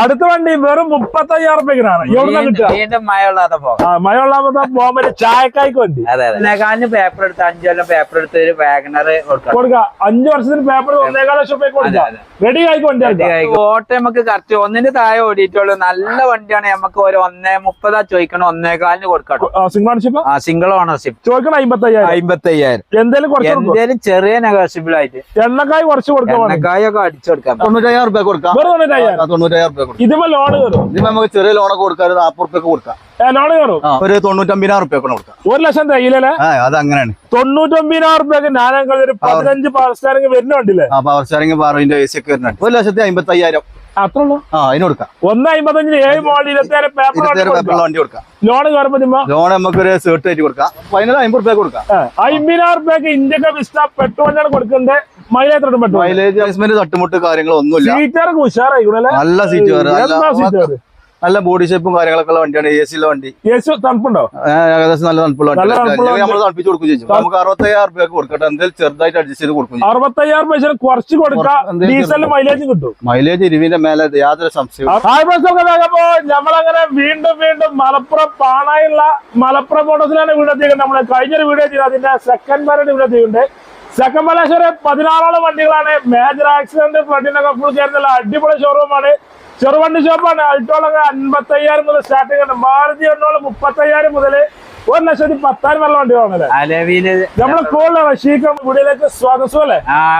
അടുത്ത വണ്ടി വെറും മുപ്പത്തയ്യായിരം റുപ്യക്കിനാണ് എവിടെ കിട്ടുക? പോകുമ്പോ മഴയുള്ളാതെ പോകാം. ആ, മഴയുള്ളാകുമ്പോ പോകാൻ പറ്റിയ ചായക്കായ്ക്ക് വണ്ടി. അതെ അതെ. ഒന്നേകാലിന് പേപ്പർ എടുത്ത് അഞ്ചു കൊല്ലം പേപ്പർ എടുത്ത് ഒരു വാഗണർ കൊടുക്കണം കൊടുക്കുക. അഞ്ചു വർഷത്തിന് പേപ്പർ ഒന്നേകാല ലക്ഷം റുപ്യ കൊടുക്കുക. അതെ, റെഡി ആയിക്ക് വണ്ടി ഓട്ടോ നമുക്ക് കറക്റ്റ് ഒന്നിന് താഴെ ഓടിയിട്ടുള്ളൂ. നല്ല വണ്ടിയാണ്. നമുക്ക് ഒരു ഒന്നേ മുപ്പതാ ചോദിക്കണം. ഒന്നേകാലിന് സിംഗിൾ ഓണർഷിപ്പ് ആ സിംഗിൾ ഓണർഷിപ്പ് ചോദിക്കണം അമ്പത്തയ്യായിരം. അമ്പത്തി അയ്യായിരം എന്തേലും അയ്യായിരം എന്തെങ്കിലും എന്തേലും ചെറിയ നെഗോഷ്യബിൾ ആയിട്ട്. എണ്ണക്കായ് കുറച്ച് കൊടുക്കാം. എണ്ണക്കായൊക്കെ അടിച്ചു കൊടുക്കാം തൊണ്ണൂറ്റായിരം റുപ്യ കൊടുക്കാം. തൊണ്ണൂറ്റായിരം തൊണ്ണൂറ്റയ്യായിരം. ഇതിപ്പോ ലോൺ കയറും ഇതിപ്പോ നമുക്ക് ചെറിയ ലോണൊക്കെ കൊടുക്കാം ഒരു നാപ്പത് റുപ്യൊക്കെ കൊടുക്കാം. ലോൺ കയറും ഒരു തൊണ്ണൂറ്റമ്പതിനായിരം കൊടുക്കാം. ഒരു ലക്ഷം തയ്യില്ലേ ആ അത് അങ്ങനെയാണ്. തൊണ്ണൂറ്റൊമ്പതിനായിരം റുപ്യക്ക് പതിനഞ്ച് പവർ സ്റ്റാറിംഗ് വരുന്നുണ്ടല്ലേ? ആ പവർ സ്റ്റാറിംഗ് പാറിന്റെ എ സി ഒക്കെ വരുന്നുണ്ട്. ഒരു ലക്ഷത്തി അമ്പത്തി അയ്യായിരം അത്ര ഉള്ളൂ ആ അതിന് കൊടുക്കാം. ഒന്ന് അമ്പത്തഞ്ചിന് ഏഴ് മോളിൽ ഇരുപത്തിയാറ് പേപ്പർ വണ്ടി കൊടുക്കാം. ലോൺ കയറുമ്പോ ലോൺ നമുക്ക് ഒരു സേർട്ട് ആയിട്ട് കൊടുക്കാം. ഫൈനൽ അമ്പത് റുപ്യ കൊടുക്കാം. അമ്പതിനായിരം റുപ്യക്ക് ഇന്ത്യയ്ക്ക് വിസ്റ്റ പെട്രോളിനാണ് കൊടുക്കുന്നത്. മൈലേജ് പെട്രോൾ തട്ടുമുട്ട് കാര്യങ്ങളൊന്നുമില്ല. നല്ല സീറ്റ് നല്ല സീറ്റ് നല്ല ബോഡി ഷേപ്പും കാര്യങ്ങളൊക്കെ ഉള്ള വണ്ടിയാണ്. എ സിയിലെ വണ്ടി. തണുപ്പുണ്ടോ? ഏകദേശം നല്ല തണുപ്പുള്ള വണ്ടി. നമ്മൾ തണുപ്പിച്ച് കൊടുക്കും ചെയ്യും. നമുക്ക് അറുപത്തയ്യായിരം രൂപയൊക്കെ കൊടുക്കട്ടെ എന്തെങ്കിലും ചെറുതായിട്ട് അഡ്ജസ്റ്റ് ചെയ്ത് കൊടുക്കും അറുപത്തയ്യായിരം പൈസ കുറച്ച് കൊടുക്കാം. മൈലേജ് കിട്ടും. മൈലേജ് ഇരുവിന്റെ മേലെ യാതൊരു സംശയവും നമ്മളങ്ങനെ വീണ്ടും വീണ്ടും മലപ്പുറം പാണായുള്ള മലപ്പുറം മോട്ടോസിലാണ് ചെയ്യുന്നത് നമ്മൾ കഴിഞ്ഞൊരു വീഡിയോ ചെയ്ത്. അതിന്റെ സെക്കൻഡ് പാരന്റ് വീഡിയോ ചെയ്യുന്നുണ്ട് സെക്കൻഡ് പാലാശ്വര പതിനാറോളം വണ്ടികളാണ്. മേജർ ആക്സിഡന്റ് ഫ്രണ്ടിനൊക്കെ ഫുൾ ചേർന്നുള്ള അടിപൊളി ഷോറൂമാണ് ചെറുവണ്ടി ഷോപ്പാണ്. അൾട്ടോളൊക്കെ അൻപത്തി അയ്യായിരം മുതൽ സ്റ്റാർട്ടിംഗ് ഉണ്ട് മാരുതി എണ്ണോളം മുപ്പത്തയ്യായിരം മുതൽ ഒരു ലക്ഷത്തി പത്തായിരം വെള്ളം വണ്ടികളാണല്ലേ അലവിൽ നമ്മളെ കൂടുതൽ റഷീഖ് വീടിലേക്ക് സ്വാഗതം.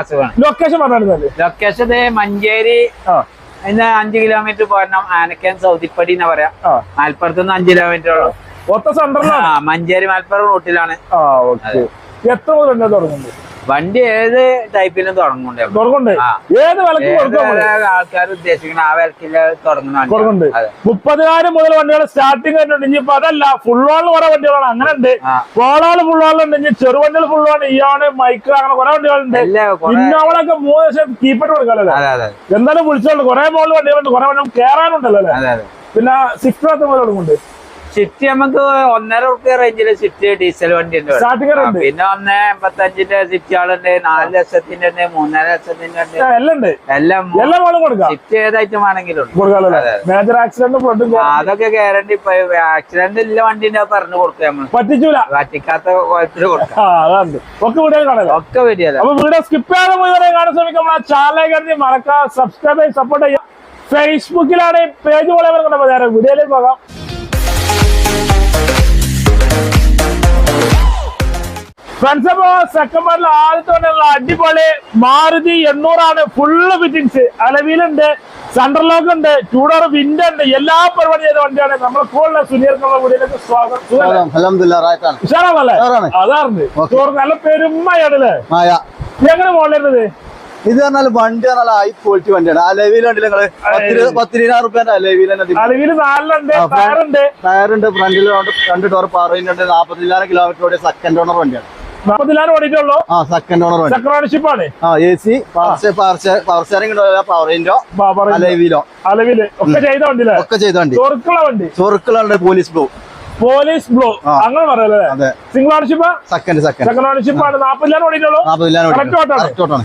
സുഖമാണ്. ലൊക്കേഷൻ പറഞ്ഞാൽ ലൊക്കേഷൻ മഞ്ചേരി ആ. അഞ്ച് കിലോമീറ്റർ പോരണം. ആനക്കൻ സൗദിപ്പടി എന്ന് പറയാം. മലപ്പുറത്ത് നിന്ന് അഞ്ച് കിലോമീറ്റർ ഒത്ത സെന്ററിലാണ് മഞ്ചേരി മലപ്പുറം റൂട്ടിലാണ് എത്ര മുതൽ തുടങ്ങുന്നത് വണ്ടി ഏത് ടൈപ്പിലും തുടങ്ങുന്നുണ്ട്. ഏത് വിലക്ക് ആൾക്കാർ ഉദ്ദേശിക്കുന്ന ആ വിലക്കിൽ തുടങ്ങുന്ന. മുപ്പതിനായിരം മുതൽ വണ്ടികൾ സ്റ്റാർട്ടിങ് വരുന്നുണ്ട്. ഇനി അതല്ല വാൾ കുറെ വണ്ടികളാണ്. അങ്ങനെ ഉണ്ട്. ഫോളാൾ ഫുൾ വാളുണ്ട് ഇനി ചെറുവണ്ടികൾ ഫുൾ വാൾ ഇയാണ് മൈക്ര അങ്ങനെ കുറെ വണ്ടികളുണ്ട്. ഇന്നോളൊക്കെ മൂന്ന് ദിവസം കീപ്പറ്റ് കൊടുക്കാലോ എന്തായാലും വിളിച്ചോണ്ട് കുറെ മോളിൽ വണ്ടികളുണ്ട്. കുറെ വണ്ടി കേറാനുണ്ടല്ലോ അല്ലേ? പിന്നെ സിക്സ് മുതൽ തുടങ്ങുന്നുണ്ട് സ്വിഫ്റ്റ് നമുക്ക് ഒന്നര ഉറുപ്പിയ റേഞ്ചിൽ സിറ്റി ഡീസൽ വണ്ടി ഉണ്ട്. പിന്നെ ഒന്ന് എൺപത്തഞ്ചിന്റെ സ്വിഫ്റ്റുകളുണ്ട് നാല് ലക്ഷത്തിന്റെ ഉണ്ട് മൂന്നര ലക്ഷത്തിന്റെ ഉണ്ട്. എല്ലാം സ്വിഫ്റ്റ് ഏതായിട്ടും ആണെങ്കിലും അതൊക്കെ ഗ്യാരണ്ടി ഇപ്പൊ ആക്സിഡന്റ് ഇല്ല വണ്ടിന്റെ പറഞ്ഞു കൊടുക്കുക നമ്മൾ. പറ്റിച്ചൂല. പറ്റിക്കാത്ത കുഴപ്പത്തിൽ കൊടുക്കാം. ഒക്കെ വീഡിയോ സ്കിപ്പ് ചെയ്യാതെ മുഴുവൻ കാണാൻ ശ്രമിക്കാം നമ്മളെ ചാനലിലേക്ക് കരുതി മറക്കാം സബ്സ്ക്രൈബ് സപ്പോർട്ട് ചെയ്യാം ഫേസ്ബുക്കിലാണ് പേജ് പോലെ നേരെ വീഡിയോയിലേക്ക് പോകാം. ഫ്രണ്ട്സ് അപ്പോ സെക്കൻഡ് പാർട്ടിൽ ആദ്യത്തെ വണ്ടിയുള്ള അടിപൊളി മാരുതി എണ്ണൂറാണ് ഫുള്ള് ഫിറ്റിങ്സ് അലവിലുണ്ട് സെൻട്രൽ ലോക്ക് ഉണ്ട് ടൂഡോർ വിൻഡ് ഉണ്ട് എല്ലാ പരിപാടി ചെയ്ത വണ്ടിയാണ്. നമ്മുടെ കൂടുതൽ സുനീർക്കുള്ള വീഡിയോയിലേക്ക് സ്വാഗതം. ഉഷാറാണല്ലേ. അതാറുണ്ട് നല്ല പെരുമയാണല്ലേ മായ എങ്ങനെ മോളിരുന്നത് ഇത് പറഞ്ഞാൽ വണ്ടി പറഞ്ഞാൽ ഹൈ ക്വാളിറ്റി വണ്ടിയാണ്. അലവിയിൽ വണ്ടി നിങ്ങൾ? പത്തിരി പത്തിരിനായിരം റുപ്യന്റെ ആ ലെവിയിൽ തന്നെ അലവിൽ നാലിലുണ്ട് ആ, ഫ്രണ്ട്- ടയറുണ്ട്. ഫ്രണ്ടിൽ രണ്ട് ഡോർ പാറിയുണ്ട് നാപ്പത്തിനായിരം കിലോമീറ്റർ ഓടിയ സെക്കൻഡ് ഓണർ വണ്ടിയാണ്. ഓടിയിട്ടുള്ളൂ ആ സെക്കൻഡ് ഓണർ ആണ്. ആ A C power steering power window ബാ, പറയുന്നത്. അലവിലോ അലവിൽ ഒക്കെ ചെയ്ത വണ്ടിയില്ലേ ഒക്കെ ചെയ്ത വണ്ടി. ചൊറുക്കുള്ള വണ്ടി? ചൊറുക്കളുണ്ട് പോലീസ് ബ്ലൂ പോലീസ് ബ്ലൂ. അങ്ങനെ പറയല്ലേ? അതെ. Single ownership second second second ownership ആണ്. ഓടിയിട്ടുള്ളൂ. Correct ഓട്ടാണ്.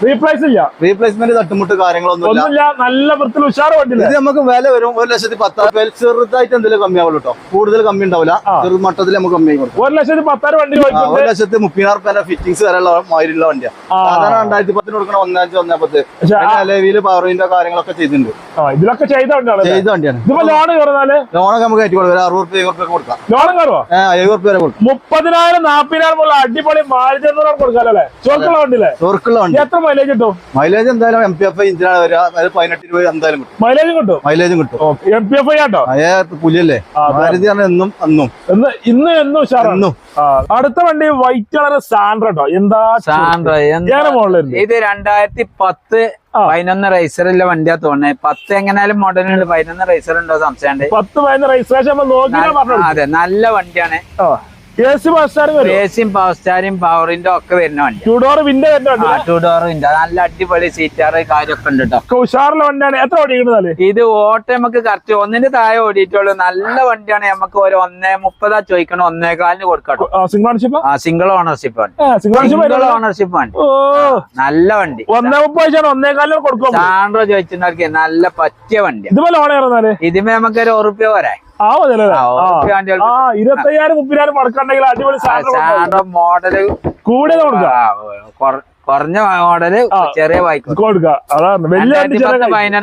റീപ്ലേസ് ഇല്ല. റീപ്ലേസ്മെന്റ് തട്ടുമുട്ട് കാര്യങ്ങളൊന്നുമില്ല. നല്ല വൃത്തിയിൽ ഉഷാറ് വണ്ടിയില്ല ഇത് നമുക്ക് വില വരും ഒരു ലക്ഷത്തി പത്തായിരം ചെറുതായിട്ട് എന്തെങ്കിലും കമ്മിയാവുള്ളൂ കേട്ടോ കൂടുതൽ കമ്മി ഉണ്ടാവില്ല. ചെറു മട്ടത്തിൽ നമുക്ക് കമ്മി കൊടുക്കും. ഒരു ലക്ഷത്തി പത്താറ് വണ്ടി ഒരു ലക്ഷത്തി മുപ്പതിനായിരം റുപ്യ ഫിറ്റിംഗ്സ് വരെയുള്ള മാതിരിയുള്ള വണ്ടിയാണ് സാധാരണ രണ്ടായിരത്തി പത്തിന് കൊടുക്കണ ഒന്നേ പത്ത് പക്ഷെ ആ- നിലവിൽ പവറിന്റെ കാര്യങ്ങളൊക്കെ ചെയ്തിട്ടുണ്ട്. ഇതിലൊക്കെ ചെയ്ത വണ്ടിയാണ് ചെയ്ത വണ്ടിയാണ്. ലോൺ കയറുന്നാൽ? ലോണൊക്കെ നമുക്ക് കയറ്റി കൊടുക്കാം. ഒരു അറുപത് റുപ്യ എഴുപത് റുപ്യ കൊടുക്കാം. ലോൺ കയറുവോ? ഏഹ് എഴുപത് റുപ്യ വരെ കൊടുക്കാം. മുപ്പതിനായിരം നാപ്പതിനായിരം ഉള്ള അടിപൊളി മാരുതി എണ്ണൂറാണ് കൊടുക്കാല്ലേ ചോക്കുള്ള വണ്ടിയില്ലേ? ചോർക്കുള്ള വണ്ടി. എത്ര മൈലേജ് കിട്ടും മൈലേജ് എന്തായാലും എം പി എഫ് ഇഞ്ചിനാണ് വരിക അതായത് പതിനെട്ട് രൂപ എന്തായാലും കിട്ടും. മൈലേജും കിട്ടും? മൈലേജും കിട്ടും. എം പി എഫ് ആട്ടോ? അയാ പുലിയല്ലേ? ആ, മാരുതി പറഞ്ഞാൽ എന്നും അന്നും. ഇന്ന് ഇന്ന് എന്നും ഉഷാറാണ്. അടുത്ത വണ്ടി വൈറ്റ് കളർ സാൻഡ്ര കേട്ടോ എന്താ സാൻഡ്രോ ഇത്? രണ്ടായിരത്തി പത്ത്. പതിനൊന്ന് റൈസറിലെ വണ്ടിയാ തോന്നേ പത്ത് എങ്ങനെയാലും മോഡലുണ്ട് പതിനൊന്ന് റൈസർ ഉണ്ടോ സംശയമുണ്ട്. പത്ത് പതിനൊന്ന് രജിസ്ട്രേഷൻ നമ്മൾ നോക്കിയാ അതെ. നല്ല വണ്ടിയാണ്. എ സി ബസ് സ്റ്റാൻഡ് വരും. ഏസിയും പവർ സ്റ്റാരും പവറിന്റെ ഒക്കെ വരുന്ന വണ്ടി. ടൂ ഡോർ വിൻഡോ വരുന്ന ടു ഡോർ വിൻഡോ നല്ല അടിപൊളി സീറ്റാറ് കാര്യമൊക്കെ ഉണ്ട് കേട്ടോ ഉഷാറുള്ള വണ്ടിയാണ്. എത്ര ഓടിക്കുന്നത് ഇത് ഓട്ടോ നമുക്ക് കറക്റ്റ് ഒന്നിന്റെ താഴെ ഓടിയിട്ടുള്ളൂ. നല്ല വണ്ടിയാണ്. നമുക്ക് ഒരു ഒന്നേ മുപ്പതാ ചോദിക്കണം ഒന്നേ കാലിന് കൊടുക്കട്ടോ സിംഗിൾ ഓണർഷിപ്പ് ആ? സിംഗിൾ ഓണർഷിപ്പ് ആണ്. സിംഗിൾ ഓണർഷിപ്പ് നല്ല വണ്ടി. ഒന്നേ മുപ്പത് ഒന്നേ കാലിന് കൊടുക്കും ചോദിച്ചിട്ടുണ്ടെങ്കിൽ നല്ല പറ്റിയ വണ്ടി ഇതുപോലെ ഇതിമേ നമുക്ക് ഒരു ഉറുപ്പ്യ പോരെ. ഇരുപത്തയ്യായിരം മുപ്പതിനായിരം മടക്കണ്ടെങ്കിൽ അടിപൊളി മോഡൽ കൊടുക്കാം. ആ, കുറഞ്ഞ മോഡൽ ചെറിയ ബൈക്ക്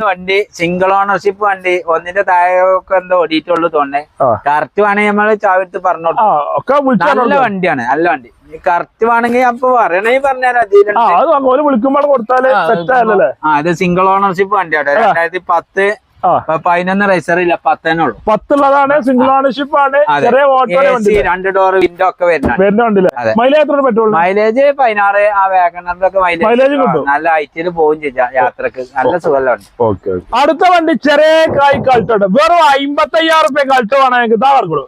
വണ്ടി സിംഗിൾ ഓണർഷിപ്പ് വണ്ടി ഒന്നിന്റെ താഴെ ഒക്കെ എന്തോ ഓടിയിട്ടുള്ളൂ തോന്നേ. കറക്റ്റ് വേണമെങ്കിൽ നമ്മൾ ചാവിട്ട് പറഞ്ഞു ആ ഒക്കെ നല്ല വണ്ടിയാണ് നല്ല വണ്ടി. കറക്റ്റ് വേണമെങ്കിൽ അപ്പൊ പറയണേ പറഞ്ഞാൽ അത് സിംഗിൾ ഓണർഷിപ്പ് വണ്ടിയാട്ടോ രണ്ടായിരത്തി പത്ത് പതിനൊന്ന് റൈസർ ഇല്ല പത്തന്നെ ഉള്ളൂ. പത്തുള്ളതാണ് സിംഗിൾ ഓണർഷിപ്പ് ആണ് ചെറിയ ഓട്ടോ രണ്ട് ഡോർ വിൻഡോ ഒക്കെ വരുന്നുണ്ട് മൈലേജ് പെട്രോൾ മൈലേജ് പതിനാറ് ആ വാഗണറിന്റെ ഒക്കെ മൈലേജ്. നല്ല ഐറ്റിയിൽ പോകും ചെയ്യാം യാത്രയ്ക്ക്. നല്ല സുഖമല്ല ഉണ്ട് അടുത്ത വണ്ടി ചെറിയ കായ് കൾട്ടോ വെറും അമ്പത്തി അയ്യായിരം റുപ്യ കൾട്ടോ ആണ് ഞങ്ങൾക്ക് വർക്കുള്ളൂ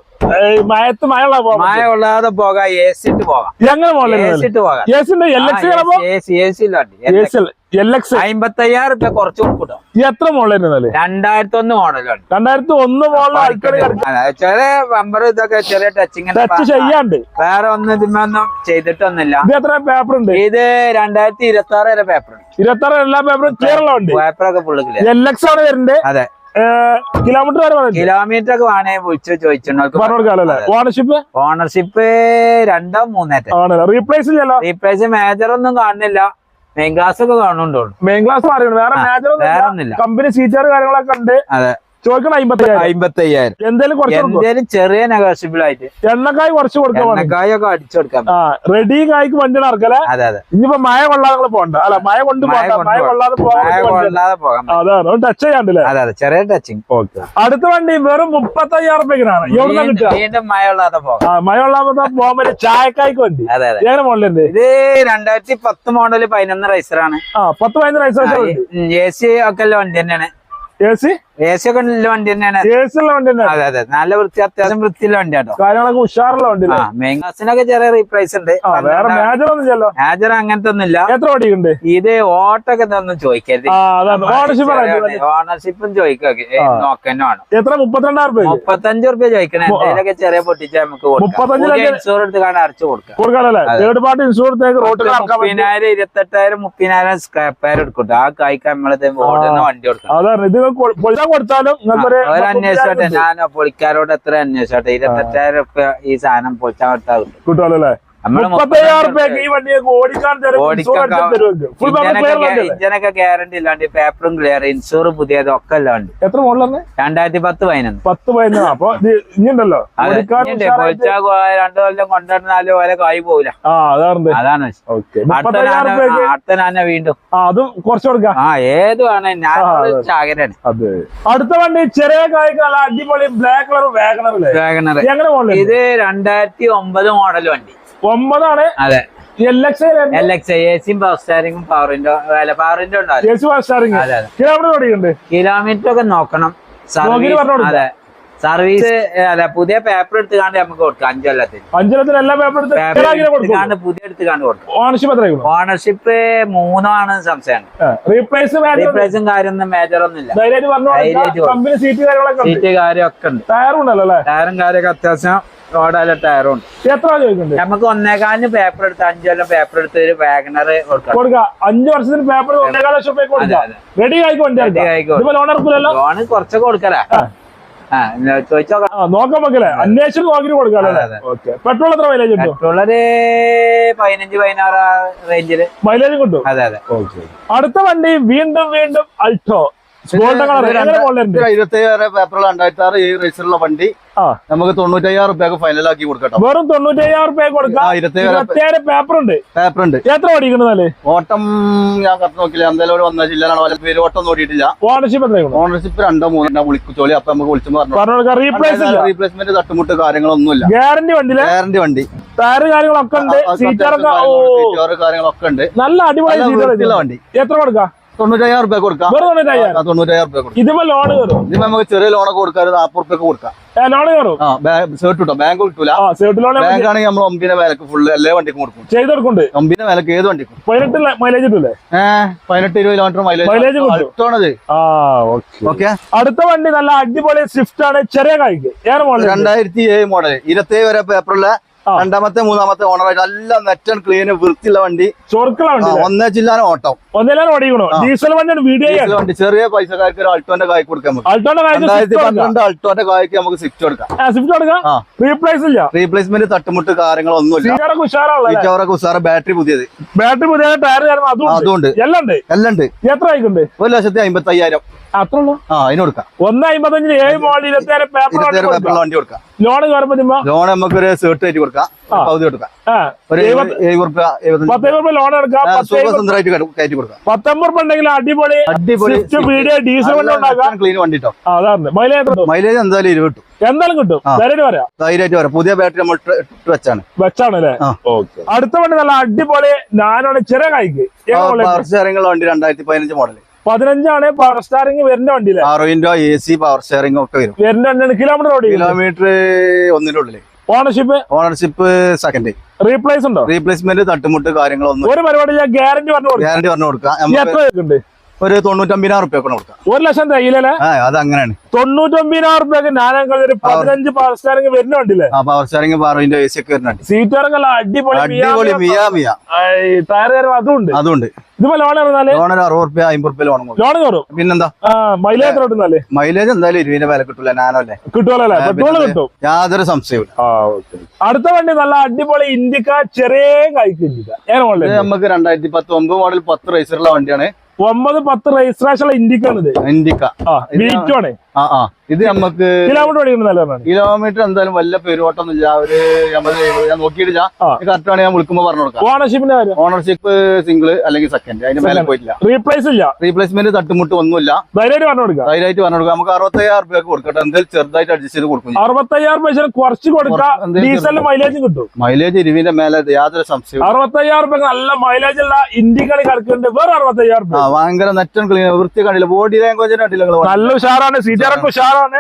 മയത്ത് മഴ മഴ കൊള്ളാതെ പോകാം എ സി ഇട്ട് പോകാം. ഞങ്ങൾ എ സി ഇട്ട് പോകാം. എസിന്റെ L X A C A C L X അമ്പത്തയ്യായിരം റുപ്യ കുറച്ച് കൊടുക്കൂട്ടോ. എത്ര മോളിൽ രണ്ടായിരത്തി ഒന്ന് മോഡലുണ്ട് രണ്ടായിരത്തി ഒന്ന് ബമ്പർ ഇതൊക്കെ ചെറിയ ടച്ചിങ് ടച്ച് ചെയ്യാണ്ട്. വേറെ ഒന്നും ചെയ്തിട്ടൊന്നുമില്ല. ഇത് എത്ര പേപ്പർ ഉണ്ട്? ഇത് രണ്ടായിരത്തി ഇരുപത്തി ആറ് വരെ പേപ്പർ ഉണ്ട്. ഇരുപത്തി ആറ് എല്ലാ പേപ്പറും കേരള ഉണ്ട് പേപ്പറൊക്കെ ഫുള്ള് ക്ലിയർ എൽ എക്സ് ആണ് വരുന്നത് അതെ. കിലോമീറ്റർ വരെ കിലോമീറ്റർ ഒക്കെ വേണേ വിളിച്ചു ചോദിച്ചിട്ടുണ്ടോ ഓണർഷിപ്പ് ഓണർഷിപ്പ് രണ്ടോ മൂന്നേറ്റം റീപ്ലേസ് റീപ്ലേസ് മേജർ ഒന്നും കാണുന്നില്ല. മെയിൻ ക്ലാസ് ഒക്കെ കാണുന്നുണ്ടോ മെയിൻ ക്ലാസ് മാറിയാണ് വേറെ വേറെ ഒന്നുമില്ല. കമ്പനി ഫീച്ചർ കാര്യങ്ങളൊക്കെ ഉണ്ട്. അതെ. ചോദിക്കണം എന്തേലും ചെറിയ നെഗോഷ്യബിളായിട്ട് എണ്ണക്കായ് കുറച്ച് കൊടുക്കാം എണ്ണക്കായൊക്കെ അടിച്ചു കൊടുക്കാം റെഡി കായ്ക്ക് ഇറക്കല അതെ അതെ. ഇനിയിപ്പോ മഴ കൊള്ളാതെ പോകണ്ട. അല്ല മഴ കൊണ്ട് മഴ. കൊള്ളാതെ. കൊള്ളാതെ പോകാം അതാണ്. ടച്ച് ചെയ്യാണ്ടല്ലേ അതെ അതെ. ചെറിയ ടച്ചിങ് അടുത്ത വണ്ടി വെറും മുപ്പത്തയ്യായിരം രൂപയ്ക്കാണ് എവിടെ കിട്ടുക? വീണ്ടും മഴ കൊള്ളാതെ പോകാം. മഴ കൊള്ളാതെ പോകാൻ പറ്റിയ ചായക്കായ്ക്ക് വണ്ടി. അതെ അതെ. എങ്ങനെ മോഡലുണ്ട് ഇത് രണ്ടായിരത്തി പത്ത് മോഡൽ പതിനൊന്ന് റൈസറാണ് ആ പത്ത് പതിനൊന്ന് റൈസർ എ സി ഒക്കെ ഉള്ള വണ്ടി തന്നെയാണ്. എ സി ഒക്കെ ഉള്ള വണ്ടി തന്നെയാണ്. വണ്ടി തന്നെ. അതെ അതെ. നല്ല വൃത്തി അത്യാവശ്യം വൃത്തിയുള്ള വണ്ടിയാട്ടോ. കാര്യങ്ങളൊക്കെ ഉഷാറുള്ള വണ്ടി ആ മെയിൻ ക്ലാസ്സിനൊക്കെ ചെറിയ റീപ്രൈസ് ഉണ്ട്. വേറെ മേജർ ഒന്നും ചെല്ലോ മേജർ അങ്ങനത്തെ ഒന്നുമില്ല എത്ര ഓടിയുണ്ട് ഇത് ഓട്ടൊക്കെ ഒന്നും ചോദിക്കരുത്. ഓണർഷിപ്പ് ചോദിക്കൊക്കെ നോക്കന്നെ വേണം. എത്ര? മുപ്പത്തിരണ്ടായിരം രൂപ മുപ്പത്തഞ്ച് റുപ്യ ചോദിക്കണേ. എന്തെങ്കിലുമൊക്കെ ചെറിയ പൊട്ടിച്ച നമുക്ക് ഇൻഷൂർ എടുത്ത് കാണാൻ അടച്ചു കൊടുക്കാം. തേർഡ് പാർട്ടി മുപ്പതിനായിരം ഇരുപത്തെട്ടായിരം മുപ്പതിനായിരം സ്ക്രാപ്പയർ എടുക്കും. ആ കായ്ക്ക് നമ്മളെ ഓടുന്ന വണ്ടി കൊടുക്കാം കൊടുത്താലും അന്വേഷിച്ചോട്ടെ. ഞാൻ പൊളിക്കാരോട് എത്ര അന്വേഷിച്ചോട്ടെ? ഇരുപത്തെട്ടായിരം റുപ്യ ഈ സാധനം പൊളിച്ചാൽ കൊടുത്താൽ മുപ്പത്തയ്യായിരം റുപ്യക്ക് ഈ വണ്ടിയൊക്കെ ഓടിക്കാൻ ഇഞ്ചനൊക്കെ ഗ്യാരണ്ടി ഇല്ലാണ്ട് പേപ്പറും ക്ലിയർ ഇൻഷൂർ പുതിയത് ഒക്കെ അല്ല എത്ര മോഡലാണ് രണ്ടായിരത്തി പത്ത് പതിനൊന്ന്. പത്ത് പതിനൊന്ന്. അപ്പൊ ഇനിയുണ്ടല്ലോ. രണ്ടു കൊല്ലം കൊണ്ടുവന്നാലും ഓലെ കായി പോവില്ല. അതാണ്. അടുത്ത നാന- വീണ്ടും. ആ അതും കുറച്ച് കൊടുക്കാം. ആ ഏത് വേണേ. ഞാൻ. ചാകരാണ് അടുത്ത വണ്ടി ചെറിയ കായ്ക്ക് നല്ല അടിപൊളി ബ്ലാക്ക് കളർ വാഗണർ വാഗണർ ഇത് രണ്ടായിരത്തി ഒമ്പത് മോഡൽ വണ്ടി. ഒമ്പതാണ്. അതെ. പവർ പവറിന്റെ അല്ല പവറിന്റെ കിലോമീറ്റർ കിലോമീറ്റർ ഒക്കെ നോക്കണം. അതെ. സർവീസ് അല്ല പുതിയ പേപ്പർ എടുത്ത് എടുത്തുകാണ്ട് നമുക്ക് കൊടുക്കാം അഞ്ചു കൊല്ലത്തിൽ അഞ്ചു കൊല്ലത്തിൽ എല്ലാ പേപ്പർ എടുത്തുകാണ്ട് പുതിയ എടുത്തുകാണ്ട് കൊടുക്കാം. ഓണർഷിപ്പ് ഓണർഷിപ്പ് മൂന്നാണ് സംശയം റീപ്ലേസ് റീപ്ലേസും കാര്യമൊന്നും മേജർ ഒന്നും ഇല്ല. സീറ്റ് കാര്യങ്ങളൊക്കെ ഉണ്ട്. ടയറും കാര്യമൊക്കെ അത്യാവശ്യം ഓടാല ടയറും. എത്ര ചോദിക്കുന്നുണ്ട്? നമുക്ക് ഒന്നേകാലിന് പേപ്പർ എടുത്ത് അഞ്ചു കൊല്ലം പേപ്പർ എടുത്ത് ഒരു വാഗണർ കൊടുക്കാം. അഞ്ച് വർഷത്തിന് പേപ്പർ ഒന്നേകാല ലക്ഷം രൂപ കൊടുക്കുക റെഡി ആയിക്കോട്ടെ ലോൺ എടുക്കില്ലല്ലോ ലോണ് കുറച്ചൊക്കെ കൊടുക്കലാ. അന്വേഷിച്ച് നോക്കിട്ട് അതെ. ഓക്കെ പെട്രോൾ എത്ര മൈലേജ് പെട്രോൾ പതിനഞ്ച് പതിനാറ് റേഞ്ചിൽ മൈലേജ് കിട്ടും അതെ അതെ. അടുത്ത വണ്ടി വീണ്ടും വീണ്ടും അൾട്ടോ ഇരുപത്തി ഏഴ് പേപ്പറുള്ള രണ്ടായിരത്തി ആറ് ഈ റേസിലുള്ള വണ്ടി. നമുക്ക് തൊണ്ണൂറ്റയ്യായിരം റുപ്യ ഫൈനലാക്കി കൊടുക്കട്ടോ വെറും തൊണ്ണൂറ്റയ്യായിരം റുപ്യ കൊടുക്കാം. ഇരുപത്തിയേഴ് പേപ്പർ ഉണ്ട്. പേപ്പർ ഉണ്ട്. എത്ര ഓടിക്കണതല്ലേ ഓട്ടം ഞാൻ കറക്റ്റ് നോക്കില്ല എന്തായാലും ഒരു വന്ന ജില്ലയിലാണ്. വല്ല പേര് ഓട്ടം നോക്കിയിട്ടില്ല ഓണർഷിപ്പ് ഓണർഷിപ്പ് രണ്ടോ മൂന്നോ വിളിച്ചോളി അപ്പൊ നമുക്ക് വിളിച്ചു റീപ്ലേസ് റീപ്ലേസ്മെന്റ് തട്ടുമുട്ട് കാര്യങ്ങളൊന്നുമില്ല. ഗ്യാരണ്ടി വണ്ടി ഗ്യാരണ്ടി വണ്ടി. ടയറ് കാര്യങ്ങളൊക്കെ ഉണ്ട്. സീറ്റോറ് കാര്യങ്ങളൊക്കെ ഉണ്ട്. നല്ല അടിപൊളി വണ്ടി. എത്ര കൊടുക്കാം? തൊണ്ണൂറ്റയ്യായിരം റുപ്യ കൊടുക്കാം. വെറും തൊണ്ണൂറ്റയ്യായിരം? ആ, തൊണ്ണൂറ്റയ്യായിരം റുപ്യ കൊടുക്കാം. ഇതിപ്പോ ലോൺ കയറും ഇതിപ്പോ നമുക്ക് ചെറിയ ലോണൊക്കെ കൊടുക്കാം ഒരു നാപ്പത് റുപ്യൊക്കെ കൊടുക്കാം. ലോൺ കയറും ആ സേർട്ട് കിട്ടും. ബാങ്ക് കിട്ടൂല. ആ സേഫ്റ്റി ലോൺ ബാങ്ക് ആണെങ്കിൽ നമ്മൾ ഒമ്പിന്റെ വിലക്ക് ഫുള്ള് എല്ലാ വണ്ടിക്കും കൊടുക്കും. ചെയ്ത് കൊടുക്കുന്നുണ്ട് ഒമ്പിന്റെ വിലക്ക് ഏത് വണ്ടിക്കും? പതിനെട്ട് മൈലേജ് കിട്ടൂലേ? ഏഹ് പതിനെട്ട് ഇരുപത് കിലോമീറ്റർ Mileage മൈലേജ് കിട്ടും. അടുത്താണത്. ആ ഓക്കെ ഓക്കെ അടുത്ത വണ്ടി നല്ല അടിപൊളി സ്വിഫ്റ്റ് ആണ്. ചെറിയ കാഴ്ച രണ്ടായിരത്തി ഏഴ് മോഡൽ ഇരുപത്തേഴ് വരെ പേപ്പറിലെ. രണ്ടാമത്തെ മൂന്നാമത്തെ ഓണറായിട്ട് നല്ല നെറ്റൺ ക്ലീൻ വൃത്തിയുള്ള വണ്ടി. ഒന്നേ ജില്ലാന ഓട്ടം. ഡീസൽ വണ്ടി ചെറിയ പൈസക്കാർക്ക് ഒരു അൾട്ടോന്റെ കായ് കൊടുക്കാൻ രണ്ടായിരത്തി പന്ത്രണ്ട് അൾട്ടോന്റെ കായ്ക്ക് നമുക്ക് സ്വിഫ്റ്റ് കൊടുക്കാം. റീപ്ലേസ്മെന്റ് തട്ടുമുട്ട് കാര്യങ്ങളൊന്നുമില്ല. ഉസാറ് ബാറ്ററി പുതിയത്. ബാറ്ററി പുതിയ ടയർ അതും ഉണ്ട്. എല്ലാം ഉണ്ട്. എല്ലാം ഉണ്ട്. എത്ര ആയിക്കുണ്ട്? ഒരു ലക്ഷത്തി അമ്പത്തി അയ്യായിരം അത്ര ആ അതിന് കൊടുക്കാം. ഒന്ന് അമ്പത്തഞ്ചിന് ഏഴ് മോഡൽ ഇരുപത്തിയാറ് പേപ്പർ ഇരുപത്തേഴ് വണ്ടി കൊടുക്കാം. ലോൺ കയറുമ്പോ ലോൺ നമുക്ക് ഒരു സേർട്ട് കൊടുക്കാം. പകുതി ഒരു പത്ത് രൂപ ലോൺ എടുക്കാം. പത്ത് സൂപ്പർ സുന്ദരമായിട്ട് കയറ്റി- കയറ്റി കൊടുക്കാം. പത്തൊമ്പത് രൂപ ഉണ്ടെങ്കിൽ അടിപൊളി അടിപൊളി സ്വിഫ്റ്റ് വീഡിയോ ഡീസൽ വണ്ടി ഉണ്ടാക്കാം. ക്ലീൻ വണ്ടി അതാണ് മൈലേജ് മൈലേജ് എന്തായാലും ഇരുപത് കിട്ടും. എന്തായാലും കിട്ടും. ആ. ധൈര്യം വരാം ധൈര്യമായിട്ട് വരാം പുതിയ ബാറ്ററി നമ്മൾ വെച്ചാണ്. വെച്ചാണല്ലേ? ആ. അടുത്ത വണ്ടി നല്ല അടിപൊളി ഞാനാണ് ചെറിയ കായ്ക്ക് വണ്ടി രണ്ടായിരത്തി പതിനഞ്ച് മോഡൽ പതിനഞ്ചാണ് പവർ സ്റ്റാറിംഗ് വരുന്ന വണ്ടിയിലെ. ആറ് window A C power steering ഒക്കെ വരും. വരുന്ന വണ്ടിയാണ് കിലോമീറ്റർ ഓടി കിലോമീറ്റർ ഒന്നിന്റെ ഉള്ളിൽ ഓണർഷിപ്പ് ഓണർഷിപ്പ് സെക്കൻഡ് റീപ്ലേസ് ഉണ്ടോ? റീപ്ലേസ്മെന്റ് തട്ടുമുട്ട് കാര്യങ്ങളൊന്നും. ഒരു പരിപാടി ഗ്യാരണ്ടി പറഞ്ഞു കൊടുക്കും. ഗ്യാരണ്ടി പറഞ്ഞു കൊടുക്കാം. ഇനി നമുക്ക് എത്ര ഒരു തൊണ്ണൂറ്റമ്പതിനായിരം റുപ്യ കൊടുക്കാം. ഒരു ലക്ഷം തയ്യിലല്ലേ അത് അങ്ങനെയാണ്. തൊണ്ണൂറ്റൊമ്പതിനായിരം റുപ്യ ഞാനങ്ങൾ ഒരു പതിനഞ്ച് പവർ സ്റ്റാറിംഗ് വരുന്നുണ്ടല്ലേ ആ power steering window A C ഒക്കെ വരുന്നുണ്ട് സീറ്റ് ഇറങ്ങല്ല അടിപൊളി അടിപൊളി മിയ മിയ ടയർ കയറും അതും ഉണ്ട് അതുണ്ട്. ഇതിപ്പോ ലോൺ ഇറങ്ങാൽ ലോൺ ഒരു അറുപത് റുപ്യ അമ്പത് റുപ്യ ലോൺ ലോൺ കയറും? പിന്നെന്താ? ആ മൈലേജ് എത്ര കിട്ടുന്നാൽ? മൈലേജ് എന്തായാലും ഇരുപതിന്റെ വില കിട്ടൂല നാനോ അല്ലേ? കിട്ടുമല്ലോ അല്ലേ? ആ, പെട്രോൾ കിട്ടും. യാതൊരു സംശയവും അടുത്ത വണ്ടി നല്ല അടിപൊളി ഇന്ത്യക്ക ചെറിയ ഇത് നമുക്ക് രണ്ടായിരത്തി പത്ത് ഒമ്പത് മോഡൽ പത്ത് റേസറുള്ള വണ്ടിയാണ്. ഒമ്പത് പത്ത് രജിസ്ട്രേഷൻ ഇന്ത്യക്കാണ് ഇത് ഇൻഡിക്ക ആണ്. ആ ആ. ഇത് നമുക്ക് കിലോമീറ്റർ കിലോമീറ്റർ എന്തായാലും വല്ല പെരുവട്ടം ഇല്ല. ഒരു ഞാൻ നോക്കിയിട്ടില്ല. കറക്റ്റ് ആണ് ഞാൻ വിളിക്കുമ്പോ പറഞ്ഞു കൊടുക്കാം. ഓണർഷിപ്പിന്റെ കാര്യം? ഓണർഷിപ്പ് സിംഗിൾ അല്ലെങ്കിൽ സെക്കൻഡ് അതിന്റെ മേലെ പോയിട്ടില്ല. റീപ്ലേസ് ഇല്ല. റീപ്ലേസ്മെന്റ് തട്ടുമുട്ട് ഒന്നുമില്ല. ധൈര്യമായിട്ട് പറഞ്ഞു കൊടുക്കാം. ധൈര്യമായിട്ട് പറഞ്ഞു കൊടുക്കാം. നമുക്ക് അറുപത്തയ്യായിരം റുപ്യ കൊടുക്കട്ടെ എന്തായാലും ചെറുതായിട്ട് അഡ്ജസ്റ്റ് ചെയ്ത് കൊടുക്കും. അറുപത്തയ്യായിരം പൈസ കുറച്ച് കൊടുക്കാം ഡീസലിന് മൈലേജും കിട്ടും. മൈലേജ് ഇരുവിന്റെ മേലെ യാതൊരു സംശയം അറുപത്തയ്യായിരം രൂപ നല്ല മൈലേജ് ഉള്ള ഇന്ത്യക്കാണ് കിടക്കുന്നുണ്ട് വേറെ അറുപത്തയ്യായിരം രൂപ ഭയങ്കര നെറ്റൻ ക്ലീൻ വൃത്തി കണ്ടില്ല. ബോഡി ലാംഗ്വേജ് കണ്ടില്ല നല്ല ഉഷാറാണ്. സീറ്ററൊക്കെ ഉഷാറാണ്.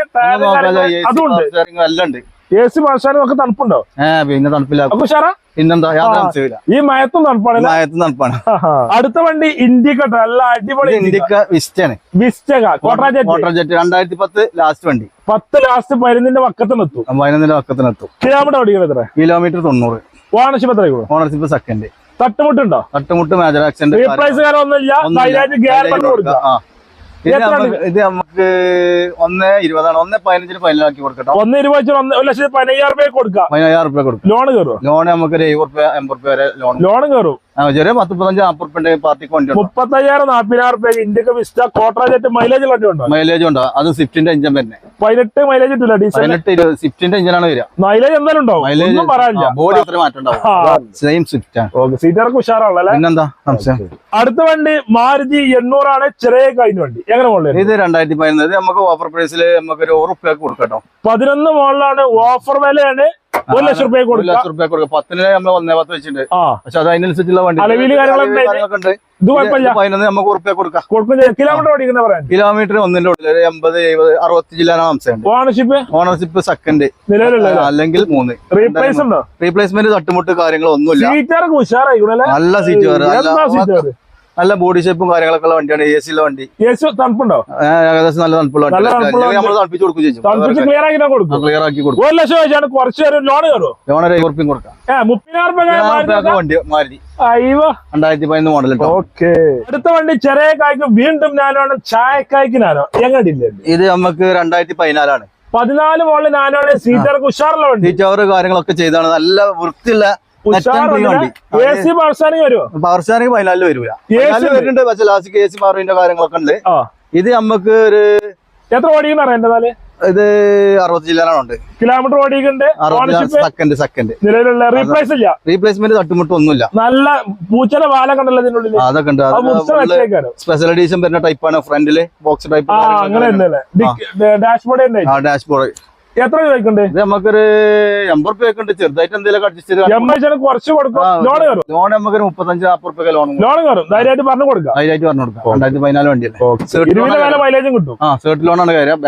അതുണ്ട് എല്ലാം ഉണ്ട്. എ സി മത്സരം ഒക്കെ തണുപ്പുണ്ടോ? ഏഹ് പിന്നെ തണുപ്പില്ല. ഉഷാറാ? പിന്നെന്താ ഈ മയത്തും തണുപ്പാണ് മയത്തും തണുപ്പാണ്. അടുത്ത വണ്ടി ഇന്ത്യക്കട്ടെ നല്ല അടിപൊളി ഇൻഡിക്ക വിസ്റ്റയാണ്. വിസ്റ്റക കോട്ടറാജറ്റ് രണ്ടായിരത്തി പത്ത് ലാസ്റ്റ് വണ്ടി. പത്ത് ലാസ്റ്റ് പതിനൊന്നിന്റെ പക്കത്തിന് എത്തും പതിനൊന്നിന്റെ വക്കത്തിനെത്തും കിലോമീറ്റർ ഓടിക്കുന്നത് എത്ര കിലോമീറ്റർ തൊണ്ണൂറ്. ഓണർഷിപ്പ് എത്ര ഓണർഷിപ്പ് സെക്കൻഡ് തട്ടുമുട്ടുണ്ടോ? തട്ടുമുട്ട് മേജർ ആക്സിഡന്റ് റീപ്ലേസ് കാര്യം ഒന്നുമില്ല. ഗ്യാരണ്ടി ഇത് നമുക്ക് ഇത് നമുക്ക് ഒന്ന് ഇരുപതാണ്. ഒന്ന് പതിനഞ്ചിന് ഫൈനലാക്കി കൊടുക്കട്ടോ. ഒന്ന് ഇരുപത് ഒരു ലക്ഷത്തി പതിനയ്യായിരം രൂപ കൊടുക്കാം. പതിനയ്യായിരം രൂപ കൊടുക്കും. ലോൺ കയറും ലോൺ നമുക്ക് ഒരു എഴുപത് റുപ്യ എൺപത് റുപ്യ വരെ ലോൺ ലോൺ കയറും. ചെറിയ പത്ത് മുപ്പത്തഞ്ച് നാൽപ്പത് റുപ്യ പാർട്ടിക്ക് വണ്ടി മുപ്പത്തയ്യായിരം നാൽപ്പതിനായിരം രൂപ ഇന്ത്യയ്ക്ക് വിസ്റ്റ കോട്ടറാജറ്റ് മൈലേജ് വണ്ടി ഉണ്ടോ? മൈലേജ് ഉണ്ടോ? അത് സ്വിഫ്റ്റിന്റെ എഞ്ചിൻ തന്നെ. പതിനെട്ട് മൈലേജ് ഇട്ടില്ല പതിനെട്ട് സ്വിഫ്റ്റിന്റെ എഞ്ചിനാണ് വരിക. മൈലേജ് എന്തായാലും ഉണ്ടോ മൈലേജ് പറയാനില്ല. ബോഡി അത്ര മാറ്റം. ഉണ്ടാവും. സെയിം സ്വിഫ്റ്റ് ആണ്. സീറ്ററൊക്കെ ഉഷാറാണല്ലേ പിന്നെന്താ? അടുത്ത വണ്ടി മാരുതി എണ്ണൂറാണ് ചെറിയ കഴിഞ്ഞ വണ്ടി. എങ്ങനെ മോളിൽ ഇത് രണ്ടായിരത്തി പതിനൊന്ന് നമുക്ക് ഓഫർ പ്രൈസിൽ നമുക്ക് ഒരു റുപ്യ കൊടുക്കട്ടോ പതിനൊന്ന് മോളിലാണ് ഓഫർ വിലയാണ് ഒരു ലക്ഷം രൂപ ഒരു കൊടുക്കാം. ലക്ഷം റുപ്യ കൊടുക്കുക പത്തിന് നമ്മൾ ഒന്നേ പത്ത് വെച്ചിട്ടുണ്ട്. പക്ഷെ അത് അതിനനുസരിച്ചുള്ള വണ്ടി അലവിൽ കാര്യങ്ങളൊക്കെ ഇത് കുഴപ്പമില്ല. പതിനൊന്ന് നമുക്ക് ഉറുപ്പ്യ കൊടുക്കാം. കൊടുക്കും കിലോമീറ്റർ ഓടിക്കുന്ന പറയാം കിലോമീറ്റർ ഒന്നിന്റെ ഉള്ളിൽ ഒരു എൺപത് എഴുപത് അറുപത്തി ജില്ലാന അംശമുണ്ട് ഓണർഷിപ്പ് ഓണർഷിപ്പ് സെക്കൻഡ് അല്ലെങ്കിൽ മൂന്ന്. റീപ്ലേസ് ഉണ്ടോ? റീപ്ലേസ്മെന്റ് തട്ടുമുട്ട് കാര്യങ്ങളൊന്നും ഇല്ല നല്ല സീറ്റ് നല്ല സീറ്റ് നല്ല ബോഡി ഷേപ്പും കാര്യങ്ങളൊക്കെ ഉള്ള വണ്ടിയാണ്. എ സിയിലെ വണ്ടി. യേശു തണുപ്പുണ്ടോ? ഏ, ഏകദേശം നല്ല തണുപ്പുള്ള വണ്ടി. തണുപ്പിച്ച് കൊടുക്കും തണുപ്പിച്ച് ചെയ്യും ക്ലിയർ ആക്കി ഞാൻ കൊടുക്കും. ക്ലിയർ ആക്കി കൊടുക്കും. ഒരു ലക്ഷം വെച്ചാണ് കുറച്ച് പേര് ലോൺ ഉറുപ്പ്യം കൊടുക്കാം. മുപ്പതിനായിരം വണ്ടി മാറി. രണ്ടായിരത്തി പതിനൊന്ന് മോഡൽ ഓക്കെ. അടുത്ത വണ്ടി ചെറിയ കായ്ക്ക് വീണ്ടും ഞാനാണ് ചായക്കായ്ക്ക് നാനോ എങ്ങനെ ഇത്? നമുക്ക് രണ്ടായിരത്തി പതിനാലാണ് പതിനാല് മോളിൽ നാനോണ് സീറ്റർക്ക് ഉഷാറുള്ള വണ്ടി. സീറ്റ് കാര്യങ്ങളൊക്കെ ചെയ്താണ്. നല്ല വൃത്തിയുള്ള പവർ സ്റ്റാറിംഗ് പതിനാലിൽ വരൂല. വരുന്നുണ്ട് പക്ഷെ ലാസ്റ്റ് എ സി മാറിന്റെ കാര്യങ്ങളൊക്കെ ഉണ്ട്. ഇത് നമുക്ക് ഒരു എത്ര ഓടിക്കുന്ന അറിയാം ഇത് അറുപത്തി ജില്ലാനുണ്ട് കിലോമീറ്റർ ഓടിക്കുന്നുണ്ട് സെക്കൻഡ് സെക്കൻഡ് നിലവിലുള്ള റീപ്ലേസ് ഇല്ല. റീപ്ലേസ്മെന്റ് തട്ടുമുട്ട് ഒന്നുമില്ല. നല്ല പൂച്ചയുടെ വാല കണ്ടല്ലോ ഇതിനുള്ളിൽ അതൊക്കെ ഉണ്ട്. സ്പെഷ്യൽ എഡീഷൻ വരുന്ന ടൈപ്പാണ് ഫ്രണ്ടിൽ ബോക്സ് ടൈപ്പ് ഡാഷ്ബോർഡ് ഡാഷ്ബോർഡ് എത്ര ഇത് നമുക്കൊരു എൺപത് ഉണ്ട് ചെറുതായിട്ട് എന്തെങ്കിലും അഡ്ജസ്റ്റ് ചെയ്ത് കുറച്ച് കൊടുക്കും. ലോൺ കയറും. ലോൺ നമുക്ക് മുപ്പത്തഞ്ച് നാപ്പത് രൂപ ലോൺ ലോൺ കയറും. ധൈര്യമായിട്ട് പറഞ്ഞു കൊടുക്കാം. ധൈര്യമായിട്ട് പറഞ്ഞു കൊടുക്കാം. രണ്ടായിരത്തി പതിനാല് വണ്ടിയല്ലേ? മൈലേജും കിട്ടും. ആ സെർട്ട് ലോൺ ആണ് കാര്യം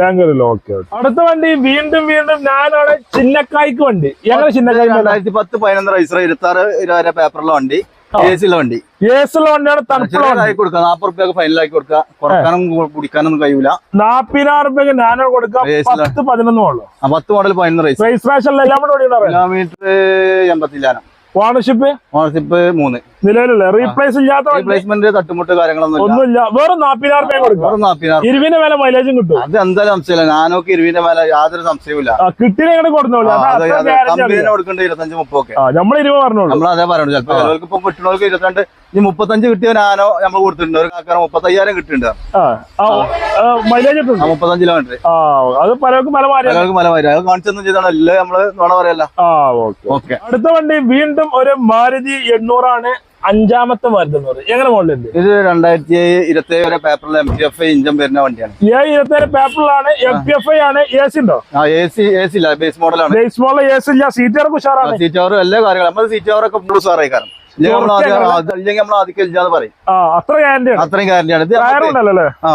ബാങ്ക് ഓക്കെ അടുത്ത വണ്ടി വീണ്ടും വീണ്ടും ഞാനാണ് ചിന്നക്കായ്ക്ക് വണ്ടി. ഞങ്ങൾ ചിന്നക്കായ്ക്ക് രണ്ടായിരത്തി പത്ത് പതിനൊന്ന് റൈസർ ഇരുപത്തി ആറ് ഇരുപത് പേപ്പറിലെ വണ്ടി. സിയിലെ വണ്ടി. വണ്ടിയാണ് ഫൈനലാക്കി കൊടുക്കുക കുറക്കാനും കുടിക്കാനൊന്നും കഴിയൂല. നാപ്പതിനായിരം റുപ്യക്ക് ഞാനോ കൊടുക്കാം. പത്ത് പതിനൊന്നും ഉള്ളു. പത്ത് മോഡൽ പതിനൊന്ന് റൈസ് രജിസ്ട്രേഷൻ എല്ലാം കൂടെ കിലോമീറ്റർ എൺപത്തില്ലാനം ഓണർഷിപ്പ് ഓണർഷിപ്പ് മൂന്ന്. നിലവിലുള്ള റീപ്ലേസ് ഇല്ലാത്ത റീപ്ലേസ്മെന്റ് തട്ടുമുട്ട് കാര്യങ്ങളൊന്നും ഒന്നുമില്ല. വെറും നാപ്പതിനായിരം റുപ്യ കൊടുക്കാം. വെറും ഇരുവിന്റെ വില മൈലേജും കിട്ടും. അത് എന്തായാലും സംശയമില്ല. ഞാനൊക്കെ ഇരുവിന്റെ വില യാതൊരു സംശയവുമില്ല കിട്ടിയില്ല ആണ്. കൊടുക്കേണ്ട? ഇരുപത്തഞ്ച് മുപ്പൊക്കെ നമ്മൾ ഇരുപത് പറഞ്ഞോളൂ. നമ്മൾ അതേ പറഞ്ഞു ചിലപ്പോൾ ചിലവർക്ക് ഇപ്പൊ കിട്ടുന്നവർക്ക് ഇരുപത്തിരണ്ട് ഈ മുപ്പത്തഞ്ച് കിട്ടിയ നാനോ നമ്മൾ കൊടുത്തിട്ടുണ്ട്. ഒരു കാക്കാര മുപ്പത്തയ്യായിരം കിട്ടിയിട്ടുണ്ട്. മുപ്പത്തഞ്ച് കിലോമീറ്റർ അത് പലർക്കും അത് കാണിച്ചൊന്നും ചെയ്താണ്. എല്ലാം നമ്മൾ നോണ പറയല്ല. ഓക്കെ. അടുത്ത വണ്ടി വീണ്ടും ഒരു മാരുതി എണ്ണൂറാണ്. അഞ്ചാമത്തെ മാരുതി എങ്ങനെ മോഡലുണ്ട് ഇത്? രണ്ടായിരത്തി ഇരുപത്തി ഏഴ് വരെ പേപ്പറിൽ എം പി എഫ് ഐ ഇഞ്ചം വരുന്ന വണ്ടിയാണ്. പേപ്പറിലാണ് എം പി എഫ് ഐ ആണ്. എ സി ഉണ്ടോ? ആ എ സി എ സി ഇല്ല. ബേസ് മോഡലാണ് ബേസ് മോഡൽ എ സി ഇല്ല. സീറ്റ് ഉഷാറാണ്. സീറ്റ് എല്ലാ കാര്യങ്ങളും. നമ്മൾ സീറ്റ് ഒക്കെ ഉഷാറായി കാരണം. ഇല്ലെങ്കിൽ നമ്മൾ ആദ്യം ഇല്ലാന്ന് പറയും. അത്ര ഗ്യാരണ്ടി അത്രയും ഗ്യാരണ്ടിയാണ് ആ